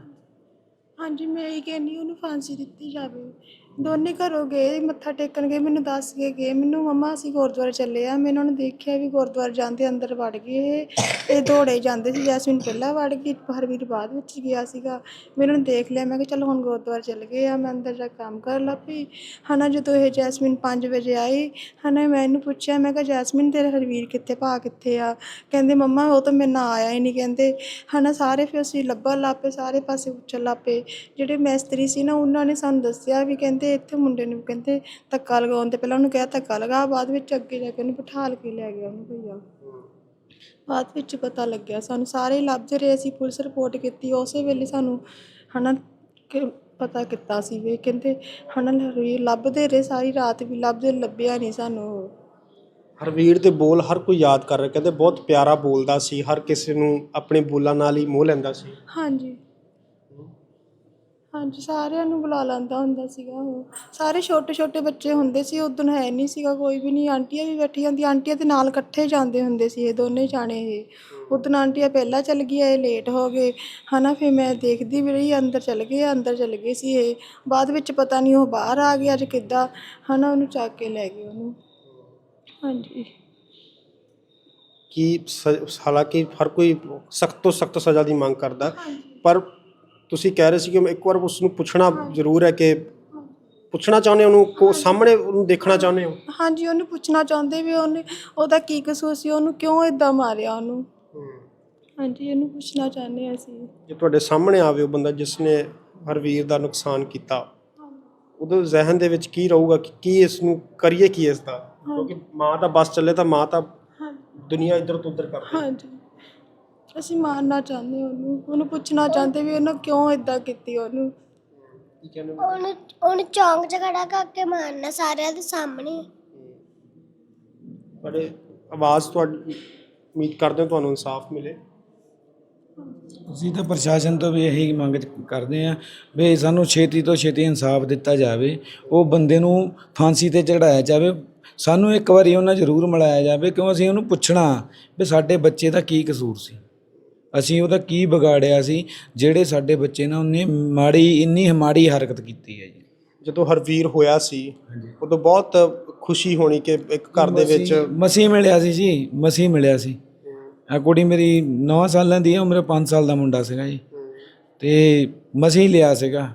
ਹਾਂਜੀ ਮੈਂ ਇਹ ਕਹਿੰਦੀ ਉਹਨੂੰ ਫਾਂਸੀ ਦਿੱਤੀ ਜਾਵੇ। ਦੋਨੇ ਘਰੋਂ ਗਏ ਮੱਥਾ ਟੇਕਣ ਗਏ, ਮੈਨੂੰ ਦੱਸ ਕੇ ਗਏ, ਮੈਨੂੰ ਮੰਮਾ ਅਸੀਂ ਗੁਰਦੁਆਰੇ ਚੱਲੇ ਆ, ਮੈਂ ਉਹਨਾਂ ਨੂੰ ਦੇਖਿਆ ਵੀ ਗੁਰਦੁਆਰੇ ਜਾਂਦੇ ਅੰਦਰ ਵੜ ਗਏ ਇਹ ਦੌੜੇ ਜਾਂਦੇ ਸੀ, ਜੈਸਮੀਨ ਪਹਿਲਾਂ ਵੜ ਗਈ, ਹਰਵੀਰ ਬਾਅਦ ਵਿੱਚ ਗਿਆ ਸੀਗਾ, ਮੈਂ ਉਹਨਾਂ ਨੂੰ ਦੇਖ ਲਿਆ, ਮੈਂ ਕਿਹਾ ਚਲ ਹੁਣ ਗੁਰਦੁਆਰੇ ਚੱਲ ਗਏ ਆ, ਮੈਂ ਅੰਦਰ ਜਾ ਕੇ ਕੰਮ ਕਰ ਲੱਗ ਪਈ, ਹਨਾ ਜਦੋਂ ਇਹ ਜੈਸਮੀਨ 5 ਵਜੇ ਆਈ ਹਨਾ ਮੈਂ ਇਹਨੂੰ ਪੁੱਛਿਆ, ਮੈਂ ਕਿਹਾ ਜੈਸਮੀਨ ਤੇਰਾ ਹਰਵੀਰ ਕਿੱਥੇ, ਭਾ ਕਿੱਥੇ ਆ? ਕਹਿੰਦੇ ਮੰਮਾ ਉਹ ਤਾਂ ਮੇਰੇ ਨਾਲ ਆਇਆ ਹੀ ਨਹੀਂ, ਕਹਿੰਦੇ ਹਨਾ ਸਾਰੇ ਫਿਰ ਅਸੀਂ ਲੱਭਣ ਲੱਗ ਪਏ, ਸਾਰੇ ਪਾਸੇ ਪੁੱਛਣ ਲੱਗ ਪਏ, ਜਿਹੜੇ ਮੈਸਤਰੀ ਸੀ ਨਾ ਉਹਨਾਂ ਨੇ ਸਾਨੂੰ ਦੱਸਿਆ ਵੀ ਕਹਿੰਦੇ ਇੱਥੇ ਮੁੰਡੇ ਨੂੰ ਕਹਿੰਦੇ ਧੱਕਾ ਲਗਾਉਣ ਤੇ ਪਹਿਲਾਂ ਉਹਨੂੰ ਕਿਹਾ ਧੱਕਾ ਲਗਾ ਬਾਅਦ ਵਿੱਚ ਅੱਗੇ ਜਾ ਕੇ ਉਹਨੂੰ ਬਿਠਾਲ ਕੇ ਲੈ ਗਿਆ ਉਹਨੂੰ ਭਈਆ। ਬਾਅਦ ਵਿੱਚ ਪਤਾ ਲੱਗਿਆ ਸਾਨੂੰ ਸਾਰੇ ਹੀ ਲੱਭਦੇ ਰਹੇ ਅਸੀਂ ਪੁਲਿਸ ਰਿਪੋਰਟ ਕੀਤੀ ਉਸੇ ਵੇਲੇ ਸਾਨੂੰ ਹਨਾ ਕਿ ਪਤਾ ਕੀਤਾ ਸੀ ਵੀ ਕਹਿੰਦੇ ਹਨਾ ਲੱਭਦੇ ਰਹੇ ਸਾਰੀ ਰਾਤ ਵੀ ਲੱਭਦੇ ਲੱਭਿਆ ਨਹੀਂ ਸਾਨੂੰ। ਹਰਵੀਰ ਦੇ ਬੋਲ ਹਰ ਕੋਈ ਯਾਦ ਕਰ ਰਿਹਾ ਕਹਿੰਦੇ ਬਹੁਤ ਪਿਆਰਾ ਬੋਲਦਾ ਸੀ ਹਰ ਕਿਸੇ ਨੂੰ ਆਪਣੇ ਬੋਲਾਂ ਨਾਲ ਹੀ ਮੋਹ ਲੈਂਦਾ ਸੀ। ਹਾਂਜੀ। ਹਾਂਜੀ ਸਾਰਿਆਂ ਨੂੰ ਬੁਲਾ ਲੈਂਦਾ ਹੁੰਦਾ ਸੀਗਾ ਉਹ। ਸਾਰੇ ਛੋਟੇ ਛੋਟੇ ਬੱਚੇ ਹੁੰਦੇ ਸੀ ਉਦੋਂ ਹੈ ਨਹੀਂ ਸੀਗਾ ਕੋਈ ਵੀ ਨਹੀਂ ਆਂਟੀਆਂ ਵੀ ਬੈਠੀ ਹੁੰਦੀ ਆਂਟੀਆਂ ਦੇ ਨਾਲ ਇਕੱਠੇ ਜਾਂਦੇ ਹੁੰਦੇ ਸੀ ਇਹ ਦੋਨੇ ਜਾਣੇ ਇਹ। ਉਦੋਂ ਆਂਟੀਆਂ ਪਹਿਲਾਂ ਚੱਲ ਗਈਆਂ ਇਹ ਲੇਟ ਹੋ ਗਏ। ਹਨਾ ਫਿਰ ਮੈਂ ਦੇਖਦੀ ਵੀ ਰਹੀ ਅੰਦਰ ਚੱਲ ਗਏ ਅੰਦਰ ਚੱਲ ਗਏ ਸੀ ਇਹ। ਬਾਅਦ ਵਿੱਚ ਪਤਾ ਨਹੀਂ ਉਹ ਬਾਹਰ ਆ ਗਿਆ ਜਾਂ ਕਿੱਦਾਂ ਹਨਾ ਉਹਨੂੰ ਚੱਕ ਕੇ ਲੈ ਗਏ ਉਹਨੂੰ। ਹਾਂਜੀ। ਕਿ ਸ- ਹਾਲਾਂਕਿ ਹਰ ਕੋਈ ਸਖਤ ਤੋਂ ਸਖਤ ਸਜ਼ਾ ਦੀ ਮੰਗ ਕਰਦਾ ਪਰ ਤੁਸੀਂ ਕਹਿ ਰਹੇ ਸੀ ਕਿ ਇੱਕ ਵਾਰ ਉਸ ਨੂੰ ਪੁੱਛਣਾ ਜ਼ਰੂਰ ਹੈ ਕਿ ਪੁੱਛਣਾ ਚਾਹੁੰਦੇ ਹੋ ਉਹਨੂੰ ਕੋ ਸਾਹਮਣੇ ਉਹਨੂੰ ਦੇਖਣਾ ਚਾਹੁੰਦੇ ਹੋ? ਹਾਂਜੀ ਉਹਨੂੰ ਪੁੱਛਣਾ ਚਾਹੁੰਦੇ ਵੀ ਉਹਨੇ ਉਹਦਾ ਕੀ ਕਸੂਰ ਸੀ ਉਹਨੂੰ ਕਿਉਂ ਇਦਾਂ ਮਾਰਿਆ ਉਹਨੂੰ? ਹਾਂਜੀ ਇਹਨੂੰ ਪੁੱਛਣਾ ਚਾਹੁੰਦੇ ਹਾਂ ਅਸੀਂ। ਜੇ ਤੁਹਾਡੇ ਸਾਹਮਣੇ ਆਵੇ ਉਹ ਬੰਦਾ ਜਿਸ ਨੇ ਹਰਵੀਰ ਦਾ ਨੁਕਸਾਨ ਕੀਤਾ ਉਦੋਂ ਜ਼ਿਹਨ ਦੇ ਵਿੱਚ ਕੀ ਰਹੂਗਾ? ਕਿ ਕੀ ਇਸ ਨੂੰ ਕਰੀਏ ਕੀ ਇਸ ਦਾ? ਕਿਉਂਕਿ ਮਾਂ ਤਾਂ ਬਸ ਚੱਲੇ ਤਾਂ ਮਾਂ ਤਾਂ ਦੁਨੀਆ ਇੱਧਰ ਤੋਂ ਉੱਧਰ ਕਰਦੀ ਹਾਂਜੀ। ਅਸੀਂ ਮਾਰਨਾ ਚਾਹੁੰਦੇ ਹਾਂ ਉਹਨੂੰ ਉਹਨੂੰ ਪੁੱਛਣਾ ਚਾਹੁੰਦੇ ਵੀ ਉਹਨੂੰ ਕਿਉਂ ਇਦਾਂ ਕੀਤੀ ਉਹਨੂੰ। ਕੀ ਕਹਿੰਦੇ ਹੋ? ਉਹਨੂੰ ਉਹਨੂੰ ਚੌਂਕ 'ਚ ਖੜਾ ਕਰਕੇ ਮਾਰਨਾ ਸਾਰਿਆਂ ਦੇ ਸਾਹਮਣੇ। ਤੁਹਾਡੇ ਆਵਾਜ਼ ਤੁਹਾਡੀ ਉਮੀਦ ਕਰਦੇ ਹਾਂ ਤੁਹਾਨੂੰ ਇਨਸਾਫ ਮਿਲੇ? ਅਸੀਂ ਤਾਂ ਪ੍ਰਸ਼ਾਸਨ ਤੋਂ ਵੀ ਇਹੀ ਮੰਗ ਕਰਦੇ ਹਾਂ ਵੀ ਸਾਨੂੰ ਛੇਤੀ ਤੋਂ ਛੇਤੀ ਇਨਸਾਫ ਦਿੱਤਾ ਜਾਵੇ ਉਹ ਬੰਦੇ ਨੂੰ ਫਾਂਸੀ ਤੇ ਚੜਾਇਆ ਜਾਵੇ ਸਾਨੂੰ ਇੱਕ ਵਾਰੀ ਉਹਨਾਂ ਜ਼ਰੂਰ ਮਿਲਾਇਆ ਜਾਵੇ ਕਿਉਂ ਅਸੀਂ ਉਹਨੂੰ ਪੁੱਛਣਾ ਵੀ ਸਾਡੇ ਬੱਚੇ ਦਾ ਕੀ ਕਸੂਰ ਸੀ। ਅਸੀਂ ਉਹਦਾ ਕੀ ਵਿਗਾੜਿਆ ਸੀ ਜਿਹੜੇ ਸਾਡੇ ਬੱਚੇ ਨਾਲ ਉਹਨੇ ਮਾੜੀ ਇੰਨੀ ਮਾੜੀ ਹਰਕਤ ਕੀਤੀ ਹੈ ਜੀ। ਜਦੋਂ ਹਰਵੀਰ ਹੋਇਆ ਸੀ ਉਦੋਂ ਬਹੁਤ ਖੁਸ਼ੀ ਹੋਣੀ ਕਿ ਇੱਕ ਘਰ ਦੇ ਵਿੱਚ ਮਸੀਂ ਮਿਲਿਆ ਸੀ ਜੀ ਮਸੀਂ ਮਿਲਿਆ ਸੀ। ਆ ਕੁੜੀ ਮੇਰੀ 9 ਸਾਲਾਂ ਦੀ ਹੈ ਉਹ ਮੇਰਾ 5 ਸਾਲ ਦਾ ਮੁੰਡਾ ਸੀਗਾ ਜੀ। ਤੇ ਮਸੀਂ ਲਿਆ ਸੀਗਾ।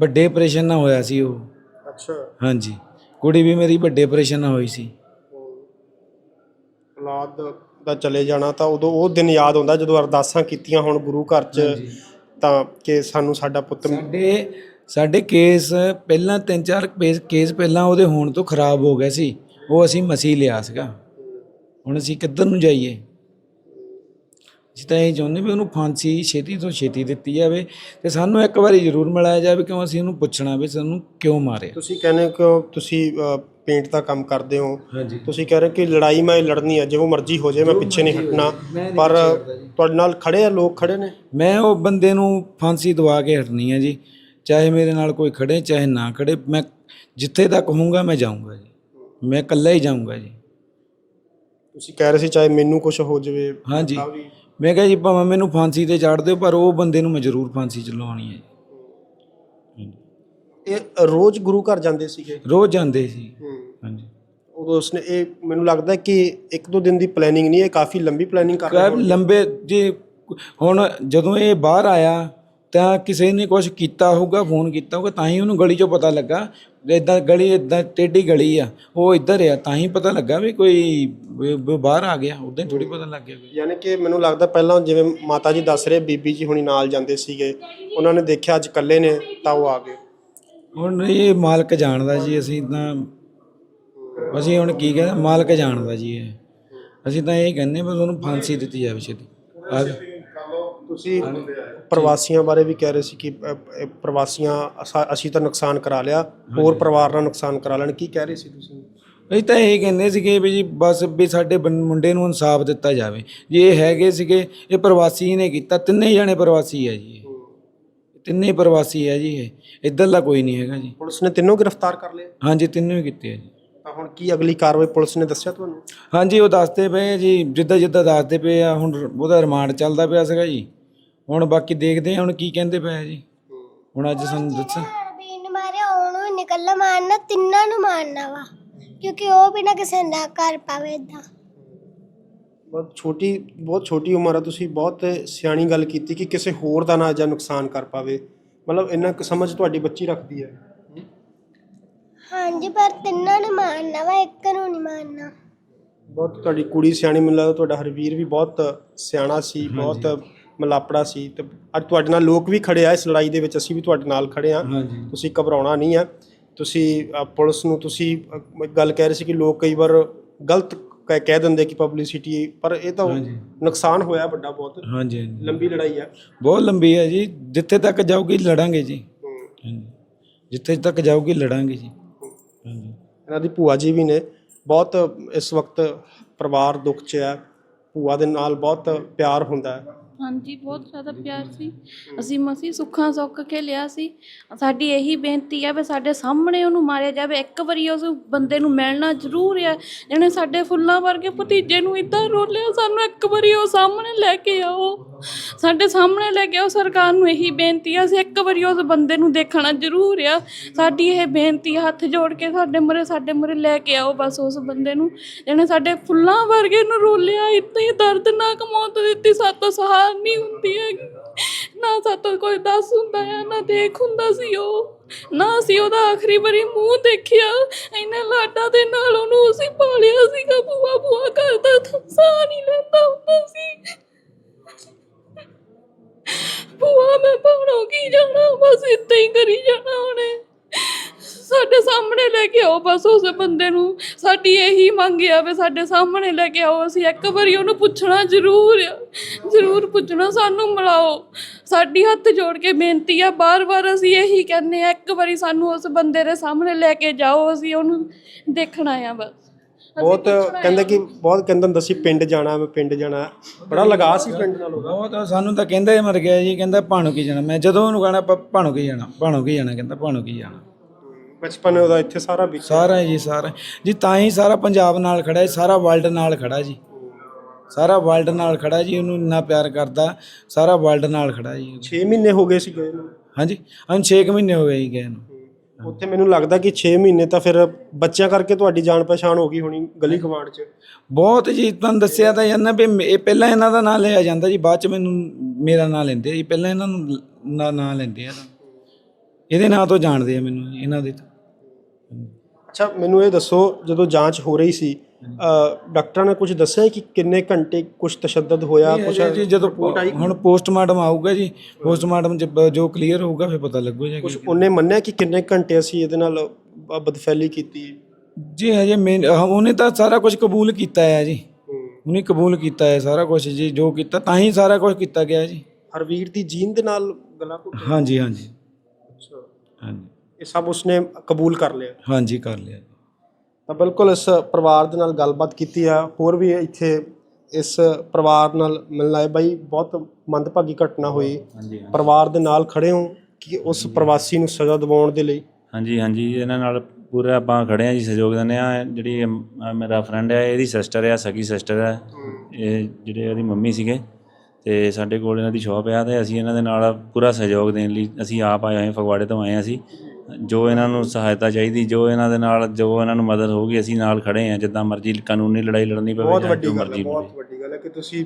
ਵੱਡੇ ਆਪਰੇਸ਼ਨ ਨਾਲ ਹੋਇਆ ਸੀ ਉਹ। ਅੱਛਾ। ਹਾਂਜੀ। ਕੁੜੀ ਵੀ ਮੇਰੀ ਵੱਡੇ ਆਪਰੇਸ਼ਨ ਨਾਲ ਹੋਈ ਸੀ। ਔਲਾਦ ਦਾ ਚਲੇ ਜਾਣਾ ਤਾਂ ਉਦੋਂ ਉਹ ਦਿਨ ਯਾਦ ਆਉਂਦਾ ਜਦੋਂ ਅਰਦਾਸਾਂ ਕੀਤੀਆਂ ਹੁਣ ਗੁਰੂ ਘਰ 'ਚ ਤਾਂ ਕਿ ਸਾਨੂੰ ਸਾਡਾ ਪੁੱਤ ਸਾਡੇ ਸਾਡੇ ਕੇਸ ਪਹਿਲਾਂ ਤਿੰਨ ਚਾਰ ਕੇਸ ਕੇਸ ਪਹਿਲਾਂ ਉਹਦੇ ਹੋਣ ਤੋਂ ਖਰਾਬ ਹੋ ਗਏ ਸੀ। ਉਹ ਅਸੀਂ ਮਸੀਂ ਲਿਆ ਸੀਗਾ। ਹੁਣ ਅਸੀਂ ਕਿੱਧਰ ਨੂੰ ਜਾਈਏ? ਅਸੀਂ ਤਾਂ ਇਹ ਚਾਹੁੰਦੇ ਵੀ ਉਹਨੂੰ ਫਾਂਸੀ ਛੇਤੀ ਤੋਂ ਛੇਤੀ ਦਿੱਤੀ ਜਾਵੇ ਤੇ ਸਾਨੂੰ ਇੱਕ ਵਾਰੀ ਜ਼ਰੂਰ ਮਿਲਾਇਆ ਜਾਵੇ ਕਿਉਂ ਅਸੀਂ ਉਹਨੂੰ ਪੁੱਛਣਾ ਵੀ ਸਾਨੂੰ ਕਿਉਂ ਮਾਰਿਆ। ਤੁਸੀਂ ਕਹਿੰਦੇ ਕਿ ਤੁਸੀਂ ਅ, ਪੇਂਟ ਦਾ ਕੰਮ ਕਰਦੇ ਹੋ। ਹਾਂਜੀ। ਤੁਸੀਂ ਕਹਿ ਰਹੇ ਕਿ ਲੜਾਈ ਮੈਂ ਲੜਨੀ ਹੈ ਜਿਵੇਂ ਮਰਜ਼ੀ ਹੋ ਜਾਏ ਮੈਂ ਪਿੱਛੇ ਨਹੀਂ ਹਟਣਾ। ਪਰ ਤੁਹਾਡੇ ਨਾਲ ਖੜੇ ਆ ਲੋਕ ਖੜੇ ਨੇ? ਮੈਂ ਉਹ ਬੰਦੇ ਨੂੰ ਫਾਂਸੀ ਦਵਾ ਕੇ ਹਟਣੀ ਹੈ ਜੀ। ਚਾਹੇ ਮੇਰੇ ਨਾਲ ਕੋਈ ਖੜੇ ਚਾਹੇ ਨਾ ਖੜੇ ਮੈਂ ਜਿੱਥੇ ਤੱਕ ਹੋਊਂਗਾ ਮੈਂ ਜਾਊਂਗਾ ਜੀ। ਮੈਂ ਇਕੱਲਾ ਹੀ ਜਾਊਂਗਾ ਜੀ। ਤੁਸੀਂ ਕਹਿ ਰਹੇ ਸੀ ਚਾਹੇ ਮੈਨੂੰ ਕੁਝ ਹੋ ਜਾਵੇ ਹਾਂਜੀ। ਮੈਂ ਕਿਹਾ ਜੀ ਭਾਵੇਂ ਮੈਨੂੰ ਫਾਂਸੀ ਤੇ ਚਾੜ ਦਿਓ ਪਰ ਉਹ ਬੰਦੇ ਨੂੰ ਮੈਂ ਜ਼ਰੂਰ ਫਾਂਸੀ ਚ ਲਵਾਉਣੀ ਹੈ ਇਹ ਰੋਜ਼ ਗੁਰੂ ਘਰ ਜਾਂਦੇ ਸੀਗੇ? ਰੋਜ਼ ਜਾਂਦੇ ਸੀ। ਹਾਂਜੀ। ਉਦੋਂ ਉਸਨੇ ਇਹ ਮੈਨੂੰ ਲੱਗਦਾ ਕਿ ਇੱਕ ਦੋ ਦਿਨ ਦੀ ਪਲੈਨਿੰਗ ਨਹੀਂ ਇਹ ਕਾਫੀ ਲੰਬੀ ਪਲੈਨਿੰਗ ਕਰ ਰਿਹਾ ਲੰਬੇ ਜੀ ਹੁਣ ਜਦੋਂ ਇਹ ਬਾਹਰ ਆਇਆ ਤਾਂ ਕਿਸੇ ਨੇ ਕੁਝ ਕੀਤਾ ਹੋਊਗਾ ਫੋਨ ਕੀਤਾ ਹੋਊਗਾ ਤਾਂ ਹੀ ਉਹਨੂੰ ਗਲੀ 'ਚੋਂ ਪਤਾ ਲੱਗਾ। ਇਦਾਂ ਗਲੀ ਇਦਾਂ ਟੇਢੀ ਗਲੀ ਆ ਉਹ ਇੱਧਰ ਆ ਤਾਂ ਹੀ ਪਤਾ ਲੱਗਾ ਵੀ ਕੋਈ ਬਾਹਰ ਆ ਗਿਆ ਉਦਾਂ ਥੋੜੀ ਪਤਾ ਲੱਗ ਗਿਆ। ਯਾਨੀ ਕਿ ਮੈਨੂੰ ਲੱਗਦਾ ਪਹਿਲਾਂ ਜਿਵੇਂ ਮਾਤਾ ਜੀ ਦੱਸ ਰਹੇ ਬੀਬੀ ਜੀ ਹੁਣੀ ਨਾਲ ਜਾਂਦੇ ਸੀਗੇ ਉਹਨਾਂ ਨੇ ਦੇਖਿਆ ਅੱਜ ਇਕੱਲੇ ਨੇ ਤਾਂ ਉਹ ਆ ਗਏ। ਹੁਣ ਇਹ ਮਾਲਕ ਜਾਣਦਾ ਜੀ ਅਸੀਂ ਤਾਂ ਅਸੀਂ ਹੁਣ ਕੀ ਕਹਿੰਦੇ ਮਾਲਕ ਜਾਣਦਾ ਜੀ ਇਹ। ਅਸੀਂ ਤਾਂ ਇਹ ਕਹਿੰਦੇ ਬਸ ਉਹਨੂੰ ਫਾਂਸੀ ਦਿੱਤੀ ਜਾਵੇ ਛੇਤੀ। ਆ ਤੁਸੀਂ ਪ੍ਰਵਾਸੀਆਂ ਬਾਰੇ ਵੀ ਕਹਿ ਰਹੇ ਸੀ ਕਿ ਅ, ਅ, ਪ੍ਰਵਾਸੀਆਂ ਅਸਾ- ਅਸੀਂ ਤਾਂ ਨੁਕਸਾਨ ਕਰਾ ਲਿਆ ਹੋਰ ਪਰਿਵਾਰ ਨਾਲ ਨੁਕਸਾਨ ਕਰਾ ਲੈਣ ਕੀ ਕਹਿ ਰਹੇ ਸੀ ਤੁਸੀਂ? ਅਸੀਂ ਤਾਂ ਇਹ ਕਹਿੰਦੇ ਸੀਗੇ ਵੀ ਜੀ ਬਸ ਵੀ ਸਾਡੇ ਬੰ- ਮੁੰਡੇ ਨੂੰ ਇਨਸਾਫ ਦਿੱਤਾ ਜਾਵੇ। ਜੇ ਇਹ ਹੈਗੇ ਸੀਗੇ ਇਹ ਪ੍ਰਵਾਸੀ ਨੇ ਕੀਤਾ ਤਿੰਨੇ ਜਾਣੇ ਪ੍ਰਵਾਸੀ ਹੈ ਜੀ ਇਹ। ਤਿੰਨੇ ਹੀ ਪ੍ਰਵਾਸੀ ਹੈ ਜੀ ਇਹ। ਇੱਧਰਲਾ ਕੋਈ ਨਹੀਂ ਹੈਗਾ ਜੀ। ਪੁਲਿਸ ਨੇ ਤਿੰਨੋਂ ਗ੍ਰਿਫਤਾਰ ਕਰ ਲਏ? ਹਾਂਜੀ ਤਿੰਨੋਂ ਹੀ ਕੀਤੇ ਆ ਜੀ। ਤਾਂ ਹੁਣ ਕੀ ਅਗਲੀ ਕਾਰਵਾਈ ਪੁਲਿਸ ਨੇ ਦੱਸਿਆ ਤੁਹਾਨੂੰ? ਹਾਂਜੀ ਉਹ ਦੱਸਦੇ ਪਏ ਆ ਜੀ ਜਿੱਦਾਂ ਜਿੱਦਾਂ ਦੱਸਦੇ ਪਏ ਆ ਹੁਣ ਉਹਦਾ ਰਿਮਾਂਡ ਚੱਲਦਾ ਪਿਆ ਸੀਗਾ ਜੀ। ਹੁਣ ਬਾਕੀ ਦੇਖਦੇ ਆ ਹੁਣ ਕੀ ਕਹਿੰਦੇ ਪਏ ਆ ਜੀ। ਹੁਣ ਅੱਜ ਸਾਨੂੰ ਦੱਸਣ ਬੀਨ ਮਾਰਿਆ ਉਹਨੂੰ ਹੀ ਨਿਕਲਣਾ ਮਾਰਨਾ ਤਿੰਨਾਂ ਨੂੰ ਮਾਰਨਾ ਵਾ। ਕਿਉਂਕਿ ਉਹ ਵੀ ਨਾ ਕਿਸੇ ਨਾ ਕਰ ਪਾਵੇ ਇਦਾਂ ਬਹੁਤ ਛੋਟੀ ਬਹੁਤ ਛੋਟੀ ਉਮਰ ਆ ਤੁਸੀਂ ਬਹੁਤ ਸਿਆਣੀ ਗੱਲ ਕੀਤੀ ਕਿ ਕਿਸੇ ਹੋਰ ਦਾ ਨਾ ਜਾਂ ਨੁਕਸਾਨ ਕਰ ਪਾਵੇ। ਮਤਲਬ ਇੰਨਾ ਕੁ ਸਮਝ ਤੁਹਾਡੀ ਬੱਚੀ ਰੱਖਦੀ ਹੈ। ਹਾਂਜੀ ਪਰ ਤਿੰਨਾਂ ਨੂੰ ਮਾਰਨਾ ਵਾ ਇੱਕ ਨੂੰ ਨਹੀਂ ਮਾਰਨਾ। ਬਹੁਤ ਤੁਹਾਡੀ ਕੁੜੀ ਸਿਆਣੀ ਮੈਨੂੰ ਲੱਗਦਾ ਤੁਹਾਡਾ ਹਰਵੀਰ ਵੀ ਬਹੁਤ ਸਿਆਣਾ ਸੀ ਬਹੁਤ ਮਲਾਪੜਾ ਸੀ। ਤੇ ਅੱਜ ਤੁਹਾਡੇ ਨਾਲ ਲੋਕ ਵੀ ਖੜੇ ਆ ਇਸ ਲੜਾਈ ਦੇ ਵਿੱਚ ਅਸੀਂ ਵੀ ਤੁਹਾਡੇ ਨਾਲ ਖੜੇ ਆ। ਹਾਂਜੀ। ਤੁਸੀਂ ਘਬਰਾਉਣਾ ਨਹੀਂ ਆ। ਤੁਸੀਂ ਅ, ਪੁਲਿਸ ਨੂੰ ਤੁਸੀਂ ਅ, ਇੱਕ ਗੱਲ ਕਹਿ ਰਹੇ ਸੀ ਕਿ ਲੋਕ ਕਈ ਵਾਰ ਗਲਤ ਕਹਿ ਕਹਿ ਦਿੰਦੇ ਕਿ ਪਬਲਿਸਿਟੀ ਪਰ ਇਹ ਤਾਂ ਹਾਂਜੀ। ਨੁਕਸਾਨ ਹੋਇਆ ਵੱਡਾ ਬਹੁਤ। ਹਾਂਜੀ ਹਾਂਜੀ। ਲੰਬੀ ਲੜਾਈ ਆ। ਬਹੁਤ ਲੰਬੀ ਹੈ ਜੀ। ਜਿੱਥੇ ਤੱਕ ਜਾਊਗੀ ਲੜਾਂਗੇ ਜੀ। ਹਾਂਜੀ। ਜਿੱਥੇ ਤੱਕ ਜਾਊਗੀ ਲੜਾਂਗੇ ਜੀ। ਹਾਂਜੀ। ਇਹਨਾਂ ਦੀ ਭੂਆ ਜੀ ਵੀ ਨੇ। ਬਹੁਤ ਇਸ ਵਕਤ ਪਰਿਵਾਰ ਦੁੱਖ 'ਚ ਹੈ ਭੂਆ ਦੇ ਨਾਲ ਬਹੁਤ ਪਿਆਰ ਹੁੰਦਾ। ਹੈ ਹਾਂਜੀ ਬਹੁਤ ਜ਼ਿਆਦਾ ਪਿਆਰ ਸੀ। ਅਸੀਂ ਮਸੀ ਸੁੱਖਾਂ ਸੁੱਖ ਕੇ ਲਿਆ ਸੀ। ਸਾਡੀ ਇਹੀ ਬੇਨਤੀ ਹੈ ਵੀ ਸਾਡੇ ਸਾਹਮਣੇ ਉਹਨੂੰ ਮਾਰਿਆ ਜਾਵੇ। ਇੱਕ ਵਾਰੀ ਉਸ ਬੰਦੇ ਨੂੰ ਮਿਲਣਾ ਜ਼ਰੂਰ ਹੈ ਜਿਹਨੇ ਸਾਡੇ ਫੁੱਲਾਂ ਵਰਗੇ ਭਤੀਜੇ ਨੂੰ ਇਦਾਂ ਰੋਲਿਆ ਸਾਨੂੰ ਇੱਕ ਵਾਰੀ ਉਹ ਸਾਹਮਣੇ ਲੈ ਕੇ ਆਓ। ਸਾਡੇ ਸਾਹਮਣੇ ਲੈ ਕੇ ਆਓ ਸਰਕਾਰ ਨੂੰ ਇਹੀ ਬੇਨਤੀ ਹੈ ਅਸੀਂ ਇੱਕ ਵਾਰੀ ਉਸ ਬੰਦੇ ਨੂੰ ਦੇਖਣਾ ਜ਼ਰੂਰ ਆ। ਸਾਡੀ ਇਹ ਬੇਨਤੀ ਹੈ, ਹੱਥ ਜੋੜ ਕੇ ਸਾਡੇ ਮਰੇ ਸਾਡੇ ਮਰੇ ਲੈ ਕੇ ਆਓ ਬਸ ਉਸ ਬੰਦੇ ਨੂੰ। ਜਿਹਨੇ ਸਾਡੇ ਫੁੱਲਾਂ ਵਰਗੇ ਨੂੰ ਰੋਲਿਆ ਹੀ ਦਰਦਨਾਕ ਮੌਤ ਦਿੱਤੀ ਸਾਤੋਂ ਸਹਾਰ ਨਹੀਂ ਹੁੰਦੀ ਹੈਗੀ ਨਾ ਸਾਤੋਂ ਕੋਈ ਦੱਸ ਹੁੰਦਾ ਹੈ, ਨਾ ਦੇਖ ਹੁੰਦਾ ਸੀ ਉਹ। ਨਾ ਅਸੀਂ ਉਹਦਾ ਆਖਰੀ ਵਾਰੀ ਮੂੰਹ ਦੇਖਿਆ। ਇੰਨੇ ਲਾਡਾਂ ਦੇ ਨਾਲ ਉਹਨੂੰ ਅਸੀਂ ਪਾਲਿਆ ਸੀਗਾ। ਬੂਆ ਬੂਆ ਕਰਦਾ ਤਾਂ ਸਾਹ ਨਹੀਂ ਲੈਂਦਾ ਹੁੰਦਾ ਸੀ। ਭੂਆ, ਮੈਂ ਪਾਣੋ ਕੀ ਜਾਣਾ? ਬਸ ਇੱਦਾਂ ਹੀ ਕਰੀ ਜਾਣਾ ਉਹਨੇ। ਸਾਡੇ ਸਾਹਮਣੇ ਲੈ ਕੇ ਆਓ ਬਸ ਉਸ ਬੰਦੇ ਨੂੰ ਸਾਡੀ ਇਹੀ ਮੰਗ ਆ ਵੀ ਸਾਡੇ ਸਾਹਮਣੇ ਲੈ ਕੇ ਆਓ। ਅਸੀਂ ਇੱਕ ਵਾਰੀ ਉਹਨੂੰ ਪੁੱਛਣਾ ਜ਼ਰੂਰ ਆ ਜ਼ਰੂਰ ਪੁੱਛਣਾ ਸਾਨੂੰ ਮਿਲਾਓ। ਸਾਡੀ ਹੱਥ ਜੋੜ ਕੇ ਬੇਨਤੀ ਆ ਬਾਰ-ਬਾਰ ਅਸੀਂ ਇਹੀ ਕਹਿੰਦੇ ਆ ਇੱਕ ਵਾਰੀ ਸਾਨੂੰ ਉਸ ਬੰਦੇ ਦੇ ਸਾਹਮਣੇ ਲੈ ਕੇ ਜਾਓ ਅਸੀਂ ਉਹਨੂੰ ਦੇਖਣਾ ਆ ਬਸ। ਬਹੁਤ ਕਹਿੰਦੇ ਕਿ ਬਹੁਤ ਕਹਿੰਦਾ ਹੁੰਦਾ ਸੀ ਪਿੰਡ ਜਾਣਾ ਮੈਂ ਪਿੰਡ ਜਾਣਾ। ਬੜਾ ਲਗਾ ਸੀ ਪਿੰਡ ਨਾਲ। ਉਹਦਾ ਬਹੁਤ ਸਾਨੂੰ ਤਾਂ ਕਹਿੰਦਾ ਮਰ ਗਿਆ ਜੀ ਕਹਿੰਦਾ ਭਾਣੋ ਕੀ ਜਾਣਾ। ਮੈਂ ਜਦੋਂ ਉਹਨੂੰ ਕਹਣਾ ਭਾਣੋ ਕੀ ਜਾਣਾ ਭਾਣੋ ਕੀ ਜਾਣਾ ਕਹਿੰਦਾ ਭਾਣੋ ਕੀ ਜਾਣਾ। ਬਚਪਨ ਉਹਦਾ ਇੱਥੇ ਸਾਰਾ ਵੀ ਸਾਰਾ ਜੀ ਸਾਰਾ। ਜੀ ਤਾਂ ਹੀ ਸਾਰਾ ਪੰਜਾਬ ਨਾਲ ਖੜਾ ਹੈ ਸਾਰਾ ਵਰਲਡ ਨਾਲ ਖੜਾ ਜੀ। ਸਾਰਾ ਵਰਲਡ ਨਾਲ ਖੜਾ ਜੀ ਉਹਨੂੰ ਇੰਨਾ ਪਿਆਰ ਕਰਦਾ ਸਾਰਾ ਵਰਲਡ ਨਾਲ ਖੜਾ ਜੀ। 6 ਮਹੀਨੇ ਹੋ ਗਏ ਸੀ ਗਏ ਨੂੰ। ਹਾਂਜੀ ਹਾਂ 6 ਮਹੀਨੇ ਹੋ ਗਏ ਜੀ ਗਏ ਨੂੰ। ਉੱਥੇ ਮੈਨੂੰ ਲੱਗਦਾ ਕਿ 6 ਮਹੀਨੇ ਤਾਂ ਫਿਰ ਬੱਚਿਆਂ ਕਰਕੇ ਤੁਹਾਡੀ ਜਾਣ ਪਛਾਣ ਹੋ ਗਈ ਹੋਣੀ ਗਲੀ ਕਵਾੜ 'ਚ। ਬਹੁਤ ਜੀ ਤੁਹਾਨੂੰ ਦੱਸਿਆ ਤਾਂ ਜਾਂਦਾ ਵੀ ਇਹ ਪਹਿਲਾਂ ਇਹਨਾਂ ਦਾ ਨਾਂ ਲਿਆ ਜਾਂਦਾ ਜੀ ਬਾਅਦ ਚ ਮੈਨੂੰ ਮੇਰਾ ਨਾਂ ਲੈਂਦੇ ਆ ਜੀ ਪਹਿਲਾਂ ਇਹਨਾਂ ਨੂੰ ਨਾਂ ਲੈਂਦੇ ਆ। ਇਹਦੇ ਨਾਂ ਤੋਂ ਜਾਣਦੇ ਆ ਮੈਨੂੰ ਇਹਨਾਂ ਦੇ ਤੋਂ। ਅੱਛਾ ਮੈਨੂੰ ਇਹ ਦੱਸੋ ਜਦੋਂ ਜਾਂਚ ਹੋ ਰਹੀ ਸੀ ਡਾਕਟਰਾਂ ਨੇ ਕੁਝ ਦੱਸਿਆ ਕਿ ਕਿੰਨੇ ਘੰਟੇ ਕੁਝ ਤਸ਼ੱਦਦ ਹੋਇਆ ਕੁਝ ਜੀ ਜਦੋਂ ਹੁਣ ਪੋਸਟਮਾਰਟਮ ਆਊਗਾ ਜੀ ਪੋਸਟਮਾਰਟਮ ਜੋ ਕਲੀਅਰ ਹੋਊਗਾ ਫਿਰ ਪਤਾ ਲੱਗੂ ਜੀ। ਕੁਝ ਉਹਨੇ ਮੰਨਿਆ ਕਿ ਕਿੰਨੇ ਘੰਟੇ ਅਸੀਂ ਇਹਦੇ ਨਾਲ ਬਦਫੈਲੀ ਕੀਤੀ? ਜੀ ਹਜੇ ਮੈਂ ਉਹਨੇ ਤਾਂ ਸਾਰਾ ਕੁਝ ਕਬੂਲ ਕੀਤਾ ਹੈ ਜੀ। ਉਹਨੇ ਕਬੂਲ ਕੀਤਾ ਹੈ ਸਾਰਾ ਕੁਝ ਜੀ ਜੋ ਕੀਤਾ ਤਾਂ ਹੀ ਸਾਰਾ ਕੁਝ ਕੀਤਾ ਗਿਆ ਜੀ। ਹਰਵੀਰ ਦੀ ਜੀਨ ਦੇ ਨਾਲ ਗਲਾ ਘੁੱਟ ਹਾਂਜੀ ਹਾਂਜੀ। ਅੱਛਾ। ਹਾਂਜੀ। ਇਹ ਸਭ ਉਸਨੇ ਕਬੂਲ ਕਰ ਲਿਆ। ਹਾਂਜੀ ਕਰ ਲਿਆ। ਤਾਂ ਬਿਲਕੁਲ ਇਸ ਪਰਿਵਾਰ ਦੇ ਨਾਲ ਗੱਲਬਾਤ ਕੀਤੀ ਆ। ਹੋਰ ਵੀ ਇੱਥੇ ਇਸ ਪਰਿਵਾਰ ਨਾਲ ਮਿਲਣ ਆਏ। ਬਾਈ ਬਹੁਤ ਮੰਦਭਾਗੀ ਘਟਨਾ ਹੋਈ। ਪਰਿਵਾਰ ਦੇ ਨਾਲ ਖੜੇ ਹੋ ਕਿ ਉਸ ਪ੍ਰਵਾਸੀ ਨੂੰ ਸਜ਼ਾ ਦਿਵਾਉਣ ਦੇ ਲਈ। ਹਾਂਜੀ ਹਾਂਜੀ। ਇਹਨਾਂ ਨਾਲ ਪੂਰਾ ਆਪਾਂ ਖੜੇ ਆ ਜੀ ਸਹਿਯੋਗ ਦਿੰਦੇ ਆ ਜਿਹੜੀ ਅਮ, ਮੇਰਾ ਫਰੈਂਡ ਹੈ ਇਹਦੀ ਸਿਸਟਰ ਆ ਸਗੀ ਸਿਸਟਰ ਹੈ। ਇਹ ਜਿਹੜੇ ਉਹਦੀ ਮੰਮੀ ਸੀਗੇ ਤੇ ਸਾਡੇ ਕੋਲ ਇਹਨਾਂ ਦੀ ਸ਼ਾਪ ਆ ਤੇ ਅਸੀਂ ਇਹਨਾਂ ਦੇ ਨਾਲ ਪੂਰਾ ਸਹਿਯੋਗ ਦੇਣ ਲਈ ਅਸੀਂ ਆਪ ਆਏ ਹੋਏ ਫਗਵਾੜੇ ਤੋਂ ਆਏ ਹਾਂ ਅਸੀਂ। ਜੋ ਇਹਨਾਂ ਨੂੰ ਸਹਾਇਤਾ ਚਾਹੀਦੀ ਜੋ ਇਹਨਾਂ ਦੇ ਨਾਲ ਜੋ ਇਹਨਾਂ ਨੂੰ ਮਦਦ ਹੋਊਗੀ ਅਸੀਂ ਨਾਲ ਖੜੇ ਆ ਜਿੱਦਾਂ ਮਰਜ਼ੀ ਕਾਨੂੰਨੀ ਲੜਾਈ ਲੜਨੀ ਪਵੇ ਬਹੁਤ ਜਾਂ ਵੱਡੀ ਜੋ ਗੱਲ ਹੈ ਮਰਜ਼ੀ ਬਹੁਤ ਵੱਡੀ ਗੱਲ ਹੈ ਕਿ ਤੁਸੀਂ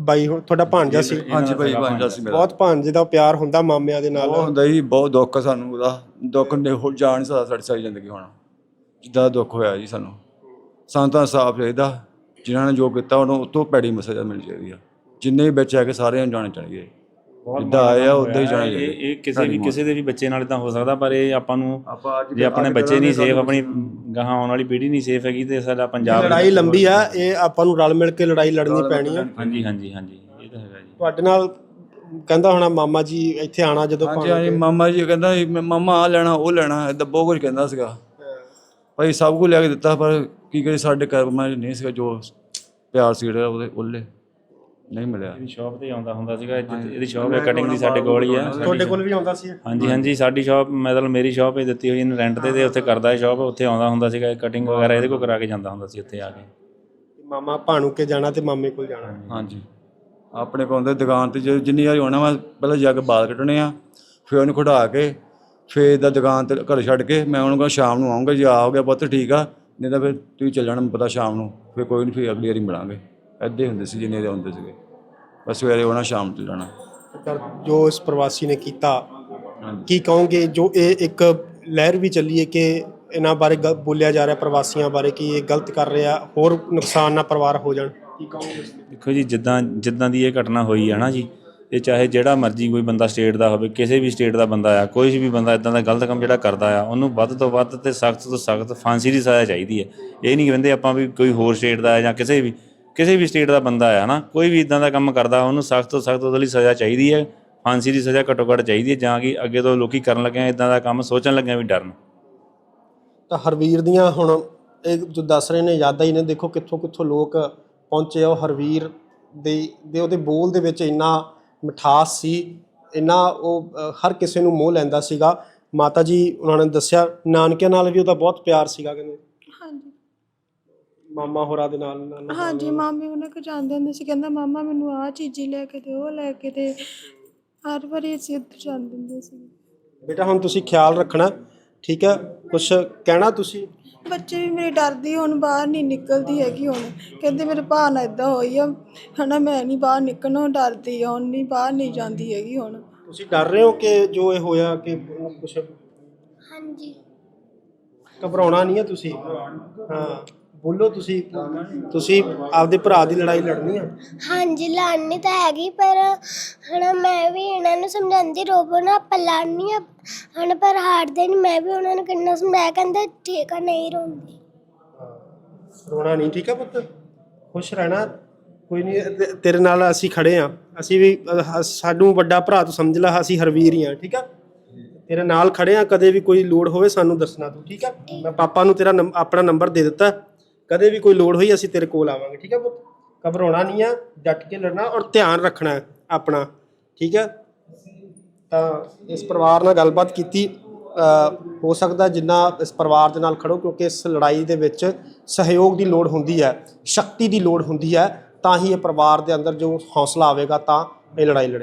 ਬਾਈ ਹੁਣ ਤੁਹਾਡਾ ਭਾਂਜਾ ਸੀ। ਹਾਂਜੀ ਭਾਈ ਭਾਂਜਾ ਸੀ ਮੇਰਾ। ਬਹੁਤ ਭਾਂਜੇ ਦਾ ਪਿਆਰ ਹੁੰਦਾ ਮਾਮਿਆਂ ਦੇ ਨਾਲ। ਉਹ ਹੁੰਦਾ ਜੀ ਬਹੁਤ ਦੁੱਖ ਆ ਸਾਨੂੰ ਉਹਦਾ। ਦੁੱਖ ਨੇ ਹੋ ਜਾਣ ਸਕਦਾ ਸਾਡੀ ਸਾਰੀ ਜ਼ਿੰਦਗੀ ਹੋਣਾ। ਜਿੱਦਾਂ ਦੁੱਖ ਹੋਇਆ ਜੀ ਸਾਨੂੰ। ਸਾਨੂੰ ਤਾਂ ਸਾਫ਼ ਚਾਹੀਦਾ। ਜਿਨ੍ਹਾਂ ਨੇ ਜੋ ਕੀਤਾ ਉਹਨੂੰ ਉਤੋਂ ਪੈੜੀ ਮਸਜਾ ਮਿਲ ਚਾਹੀਦੀ ਆ ਜਿੰਨੇ ਵੀ ਬੱਚੇ ਆ ਕੇ ਸਾਰਿਆਂ ਨੂੰ ਜਾਣੇ ਚਾਹੀਦੇ। ਜਿੱਦਾਂ ਆਏ ਆ ਉਦਾਂ ਹੀ ਜਾਣੇ ਇਹ ਚਾਹੀਦੇ ਇਹ ਕਿਸੇ ਵੀ ਕਿਸੇ ਦੇ ਵੀ ਬੱਚੇ ਨਾਲ ਇਦਾਂ ਹੋ ਸਕਦਾ ਪਰ ਇਹ ਆਪਾਂ ਨੂੰ ਜੇ ਆਪਣੇ ਬੱਚੇ ਨਹੀਂ ਸੇਫ ਆਪਣੀ ਗਾਹਾਂ ਆਉਣ ਵਾਲੀ ਪੀੜ੍ਹੀ ਨਹੀਂ ਸੇਫ ਹੈਗੀ ਤੇ ਸਾਡਾ ਪੰਜਾਬ ਲੜਾਈ ਲੰਬੀ ਆ ਇਹ ਆਪਾਂ ਨੂੰ ਰਲ ਮਿਲ ਕੇ ਲੜਾਈ ਲੜਨੀ ਪੈਣੀ ਹੈ ਹਾਂਜੀ ਹਾਂਜੀ ਹਾਂਜੀ ਇਹ ਤਾਂ ਹੈਗਾ ਜੀ। ਤੁਹਾਡੇ ਨਾਲ ਕਹਿੰਦਾ ਹੋਣਾ ਮਾਮਾ ਜੀ ਇੱਥੇ ਆਣਾ ਜਦੋਂ ਹਾਂਜੀ ਹਾਂਜੀ ਮਾਮਾ ਜੀ ਕਹਿੰਦਾ ਮਾਮਾ ਆ ਲੈਣਾ ਉਹ ਲੈਣਾ ਏਦਾਂ ਬਹੁਤ ਕੁਝ ਕਹਿੰਦਾ ਸੀਗਾ। ਭਾਈ ਸਭ ਕੁਝ ਲਿਆ ਕੇ ਦਿੱਤਾ ਪਰ ਕੀ ਕਰੇ ਸਾਡੇ ਕਰਮਾਂ 'ਚ ਨਹੀਂ ਸੀਗਾ ਜੋ ਪਿਆਰ ਸੀ ਜਿਹੜਾ ਉਹਦੇ ਉੱਲੇ ਨਹੀਂ ਮਿਲਿਆ। ਇਹਦੀ ਸ਼ਾਪ ਤੇ ਆਉਂਦਾ ਹੁੰਦਾ ਸੀਗਾ ਜਿੱਥੇ- ਇਹਦੀ ਸ਼ਾਪ ਹੈ ਕਟਿੰਗ ਦੀ ਸਾਡੇ ਕੋਲ ਹੀ ਆ। ਤੁਹਾਡੇ ਕੋਲ ਵੀ ਆਉਂਦਾ ਸੀ? ਹਾਂਜੀ ਹਾਂਜੀ ਸਾਡੀ ਸ਼ਾਪ ਮਤਲਬ ਮੇਰੀ ਸ਼ਾਪ ਹੀ ਦਿੱਤੀ ਹੋਈ ਇਹਨੂੰ ਰੈਂਟ ਤੇ ਤੇ ਉੱਥੇ ਕਰਦਾ ਹੈ ਸ਼ਾਪ ਉੱਥੇ ਆਉਂਦਾ ਹੁੰਦਾ ਸੀਗਾ ਕਟਿੰਗ ਵਗੈਰਾ ਇਹਦੇ ਕੋਲ ਕਰਾ ਕੇ ਜਾਂਦਾ ਹੁੰਦਾ ਸੀ ਉੱਥੇ ਆ ਕੇ। ਮਾਮਾ ਭਾਣੂ ਕੇ ਜਾਣਾ ਤੇ ਮਾਮੇ ਕੋਲ ਜਾਣਾ? ਹਾਂਜੀ। ਆਪਣੇ ਕੋਲ ਹੁੰਦੇ ਦੁਕਾਨ ਤੇ ਜੇ ਜਿੰਨੀ ਵਾਰੀ ਆਉਣਾ ਵਾ ਪਹਿਲਾਂ ਜਾ ਕੇ ਬਾਲ ਕੱਢਣੇ ਆ ਫਿਰ ਉਹਨੂੰ ਖੜਾ ਕੇ ਫਿਰ ਦਾ ਦੁਕਾਨ ਤੇ ਘਰ ਛੱਡ ਕੇ ਮੈਂ ਉਹਨੂੰ ਕਹਾਂ ਸ਼ਾਮ ਨੂੰ ਆਉਂਗਾ ਜੇ ਆ ਹੋ ਗਿਆ ਪੁੱਤ ਠੀਕ ਆ ਨਹੀਂ ਤਾਂ ਫਿਰ ਤੁਸੀਂ ਚੱਲ ਜਾਣਾ ਮੈਨੂੰ ਪਤਾ ਸ਼ਾਮ ਨੂੰ ਫਿਰ ਕੋਈ ਨਹੀਂ ਫਿਰ ਅਗਲੀ ਵਾਰੀ ਮਿਲਾਂਗੇ। ਹੀ ਹੁੰਦੇ ਸੀ ਜਿੰਨੇ ਦੇ ਹੁੰਦੇ ਸੀਗੇ। ਬਸ ਸਵੇਰੇ ਆਉਣਾ ਸ਼ਾਮ ਨੂੰ ਜਾਣਾ। ਪਰ ਜੋ ਇਸ ਪ੍ਰਵਾਸੀ ਨੇ ਕੀਤਾ ਕੀ ਕਹੋਗੇ ਜੋ ਇਹ ਇੱਕ ਲਹਿਰ ਵੀ ਚੱਲੀ ਹੈ ਕਿ ਇਹਨਾਂ ਬਾਰੇ ਗਲ- ਬੋਲਿਆ ਜਾ ਰਿਹਾ ਪ੍ਰਵਾਸੀਆਂ ਬਾਰੇ ਕਿ ਇਹ ਗਲਤ ਕਰ ਰਿਹਾ ਹੋਰ ਨੁਕਸਾਨ ਨਾ ਪਰਿਵਾਰ ਹੋ ਜਾਣ? ਕੀ ਕਹੋਗੇ? ਦੇਖੋ ਜੀ ਜਿੱਦਾਂ ਜਿੱਦਾਂ ਦੀ ਇਹ ਘਟਨਾ ਹੋਈ ਹੈ ਨਾ ਜੀ ਇਹ ਚਾਹੇ ਜਿਹੜਾ ਮਰਜ਼ੀ ਕੋਈ ਬੰਦਾ ਸਟੇਟ ਦਾ ਹੋਵੇ ਕਿਸੇ ਵੀ ਸਟੇਟ ਦਾ ਬੰਦਾ ਆ ਕੋਈ ਵੀ ਬੰਦਾ ਇਦਾਂ ਦਾ ਗਲਤ ਕੰਮ ਜਿਹੜਾ ਕਰਦਾ ਆ ਉਹਨੂੰ ਵੱਧ ਤੋਂ ਵੱਧ ਤੇ ਸਖਤ ਤੋਂ ਸਖਤ ਫਾਂਸੀ ਦੀ ਸਜ਼ਾ ਚਾਹੀਦੀ ਹੈ। ਇਹ ਨਹੀਂ ਕਹਿੰਦੇ ਆਪਾਂ ਵੀ ਕੋਈ ਹੋਰ ਸਟੇਟ ਦਾ ਜਾਂ ਕਿਸੇ ਵੀ ਕਿਸੇ ਵੀ ਸਟੇਟ ਦਾ ਬੰਦਾ ਆ ਨਾ, ਕੋਈ ਵੀ ਇਦਾਂ ਦਾ ਕੰਮ ਕਰਦਾ, ਉਹਨੂੰ ਸਖਤ ਤੋਂ ਸਖਤ ਉਹਦੇ ਲਈ ਸਜ਼ਾ ਚਾਹੀਦੀ ਹੈ, ਫਾਂਸੀ ਦੀ ਸਜ਼ਾ ਘੱਟੋ ਘੱਟ ਚਾਹੀਦੀ ਹੈ, ਜਾਂ ਕਿ ਅੱਗੇ ਤੋਂ ਲੋਕੀ ਕਰਨ ਲੱਗਿਆ ਇਦਾਂ ਦਾ ਕੰਮ ਸੋਚਣ ਲੱਗਿਆ ਵੀ ਡਰਨ। ਤਾਂ ਹਰਵੀਰ ਦੀਆਂ ਹੁਣ ਇਹ ਜੋ ਦੱਸ ਰਹੇ ਨੇ, ਯਾਦਾਂ ਹੀ ਨੇ, ਦੇਖੋ ਕਿੱਥੋਂ ਕਿੱਥੋਂ ਲੋਕ ਪਹੁੰਚੇ ਆ, ਉਹ ਹਰਵੀਰ ਦੇ ਦੇ ਉਹਦੇ ਬੋਲ ਦੇ ਵਿੱਚ ਇੰਨਾ ਮਿਠਾਸ ਸੀ, ਇੰਨਾ ਉਹ ਹਰ ਕਿਸੇ ਨੂੰ ਮੋਹ ਲੈਂਦਾ ਸੀਗਾ। ਮਾਤਾ ਜੀ, ਉਹਨਾਂ ਨੇ ਦੱਸਿਆ, ਨਾਨਕਿਆਂ ਨਾਲ ਵੀ ਉਹਦਾ ਬਹੁਤ ਪਿਆਰ ਸੀਗਾ, ਕਹਿੰਦੇ। ਮਾਮਾ ਹੋਰਾਂ ਦੇ ਨਾਲ ਨਾਲ- ਹਾਂਜੀ ਮਾਮੇ ਉਹਨਾਂ ਕੋ ਜਾਂਦੇ ਹੁੰਦੇ ਸੀ ਕਹਿੰਦਾ ਮਾਮਾ ਮੈਨੂੰ ਆਹ ਚੀਜ਼ੀ ਲੈ ਕੇ ਦੇ ਉਹ ਲੈ ਕੇ ਦੇ। ਹਰ ਵਾਰੀ ਅਸੀਂ ਉੱਧਰ ਜਾਂਦੇ ਹੁੰਦੇ ਸੀ। ਬੇਟਾ ਹੁਣ ਤੁਸੀਂ ਖਿਆਲ ਰੱਖਣਾ ਠੀਕ ਹੈ? ਕੁਝ ਕਹਿਣਾ ਤੁਸੀਂ? ਬੱਚੇ ਵੀ ਮੇਰੇ ਡਰਦੀ ਹੁਣ ਬਾਹਰ ਨਹੀਂ ਨਿਕਲਦੀ ਹੈਗੀ ਹੁਣ। ਕਹਿੰਦੇ ਮੇਰੇ ਭਾ ਨਾਲ ਇਦਾਂ ਹੋਈ ਆ ਹਨਾ ਮੈਂ ਨਹੀਂ ਬਾਹਰ ਨਿਕਲਣੋਂ ਡਰਦੀ ਆ ਹੁਣ ਨਹੀਂ ਬਾਹਰ ਨਹੀਂ ਜਾਂਦੀ ਹੈਗੀ ਹੁਣ। ਤੁਸੀਂ ਡਰ ਰਹੇ ਹੋ ਕਿ ਜੋ ਇਹ ਹੋਇਆ ਕਿ ਕੁਝ ਹਾਂਜੀ। ਘਬਰਾਉਣਾ ਨਹੀਂ ਹੈ ਤੁਸੀਂ? ਹਾਂ। ਬੋਲੋ ਤੁਸੀਂ। ਤੁਸੀਂ ਆਪਦੇ ਭਰਾ ਦੀ ਲੜਾਈ ਲੜਨੀ ਆ। ਹਾਂਜੀ ਲੜਨੀ ਤਾਂ ਹੈਗੀ ਪਰ ਹਣਾ ਮੈਂ ਵੀ ਇਹਨਾਂ ਨੂੰ ਸਮਝਾਉਂਦੀ ਰੋਬੋ ਨਾ ਆਪਾਂ ਆ ਹਣ ਪਰ ਹਾਰਦੇ ਨਹੀਂ ਮੈਂ ਵੀ ਉਹਨਾਂ ਨੂੰ ਕਿੰਨਾ ਸਮਝਾਇਆ ਕਹਿੰਦੇ ਠੀਕ ਆ ਨਹੀਂ ਰੋਂਦੀ। ਰੋਣਾ ਨਹੀਂ ਠੀਕ ਹੈ ਪੁੱਤ। ਖੁਸ਼ ਰਹਿਣਾ ਕੋਈ ਨਹੀਂ ਤੇਰੇ ਨਾਲ ਅਸੀਂ ਖੜੇ ਆ। ਅਸੀਂ ਵੀ ਸਾਨੂੰ ਵੱਡਾ ਭਰਾ ਤੂੰ ਸਮਝ ਲੈ ਅਸੀਂ ਹਰਵੀਰ ਹੀ ਆ ਠੀਕ ਆ? ਤੇਰੇ ਨਾਲ ਖੜੇ ਆ ਕਦੇ ਵੀ ਕੋਈ ਲੋੜ ਹੋਵੇ ਸਾਨੂੰ ਦੱਸਣਾ ਤੂੰ ਠੀਕ ਆ? ਮੈਂ ਪਾਪਾ ਨੂੰ ਤੇਰਾ ਆਪਣਾ ਨੰਬਰ ਦੇ ਦਿੱਤਾ। ਕਦੇ ਵੀ ਕੋਈ ਲੋੜ ਹੋਈ ਅਸੀਂ ਤੇਰੇ ਕੋਲ ਆਵਾਂਗੇ, ਠੀਕ ਹੈ ਪੁੱਤ? ਘਬਰਾਉਣਾ ਨਹੀਂ ਆ ਡਟ ਕੇ ਲੜਨਾ ਔਰ ਧਿਆਨ ਰੱਖਣਾ ਆਪਣਾ, ਠੀਕ ਹੈ? ਤਾਂ ਇਸ ਪਰਿਵਾਰ ਨਾਲ ਗੱਲਬਾਤ ਕੀਤੀ ਹੋ ਸਕਦਾ ਜਿੰਨਾ ਇਸ ਪਰਿਵਾਰ ਦੇ ਨਾਲ ਖੜੋ, ਕਿਉਂਕਿ ਇਸ ਲੜਾਈ ਦੇ ਵਿੱਚ ਸਹਿਯੋਗ ਦੀ ਲੋੜ ਹੁੰਦੀ ਹੈ, ਸ਼ਕਤੀ ਦੀ ਲੋੜ ਹੁੰਦੀ ਹੈ, ਤਾਂ ਹੀ ਇਹ ਪਰਿਵਾਰ ਦੇ ਅੰਦਰ ਜੋ ਹੌਸਲਾ ਆਵੇਗਾ, ਤਾਂ ਇਹ ਲੜਾਈ ਲੜੇ।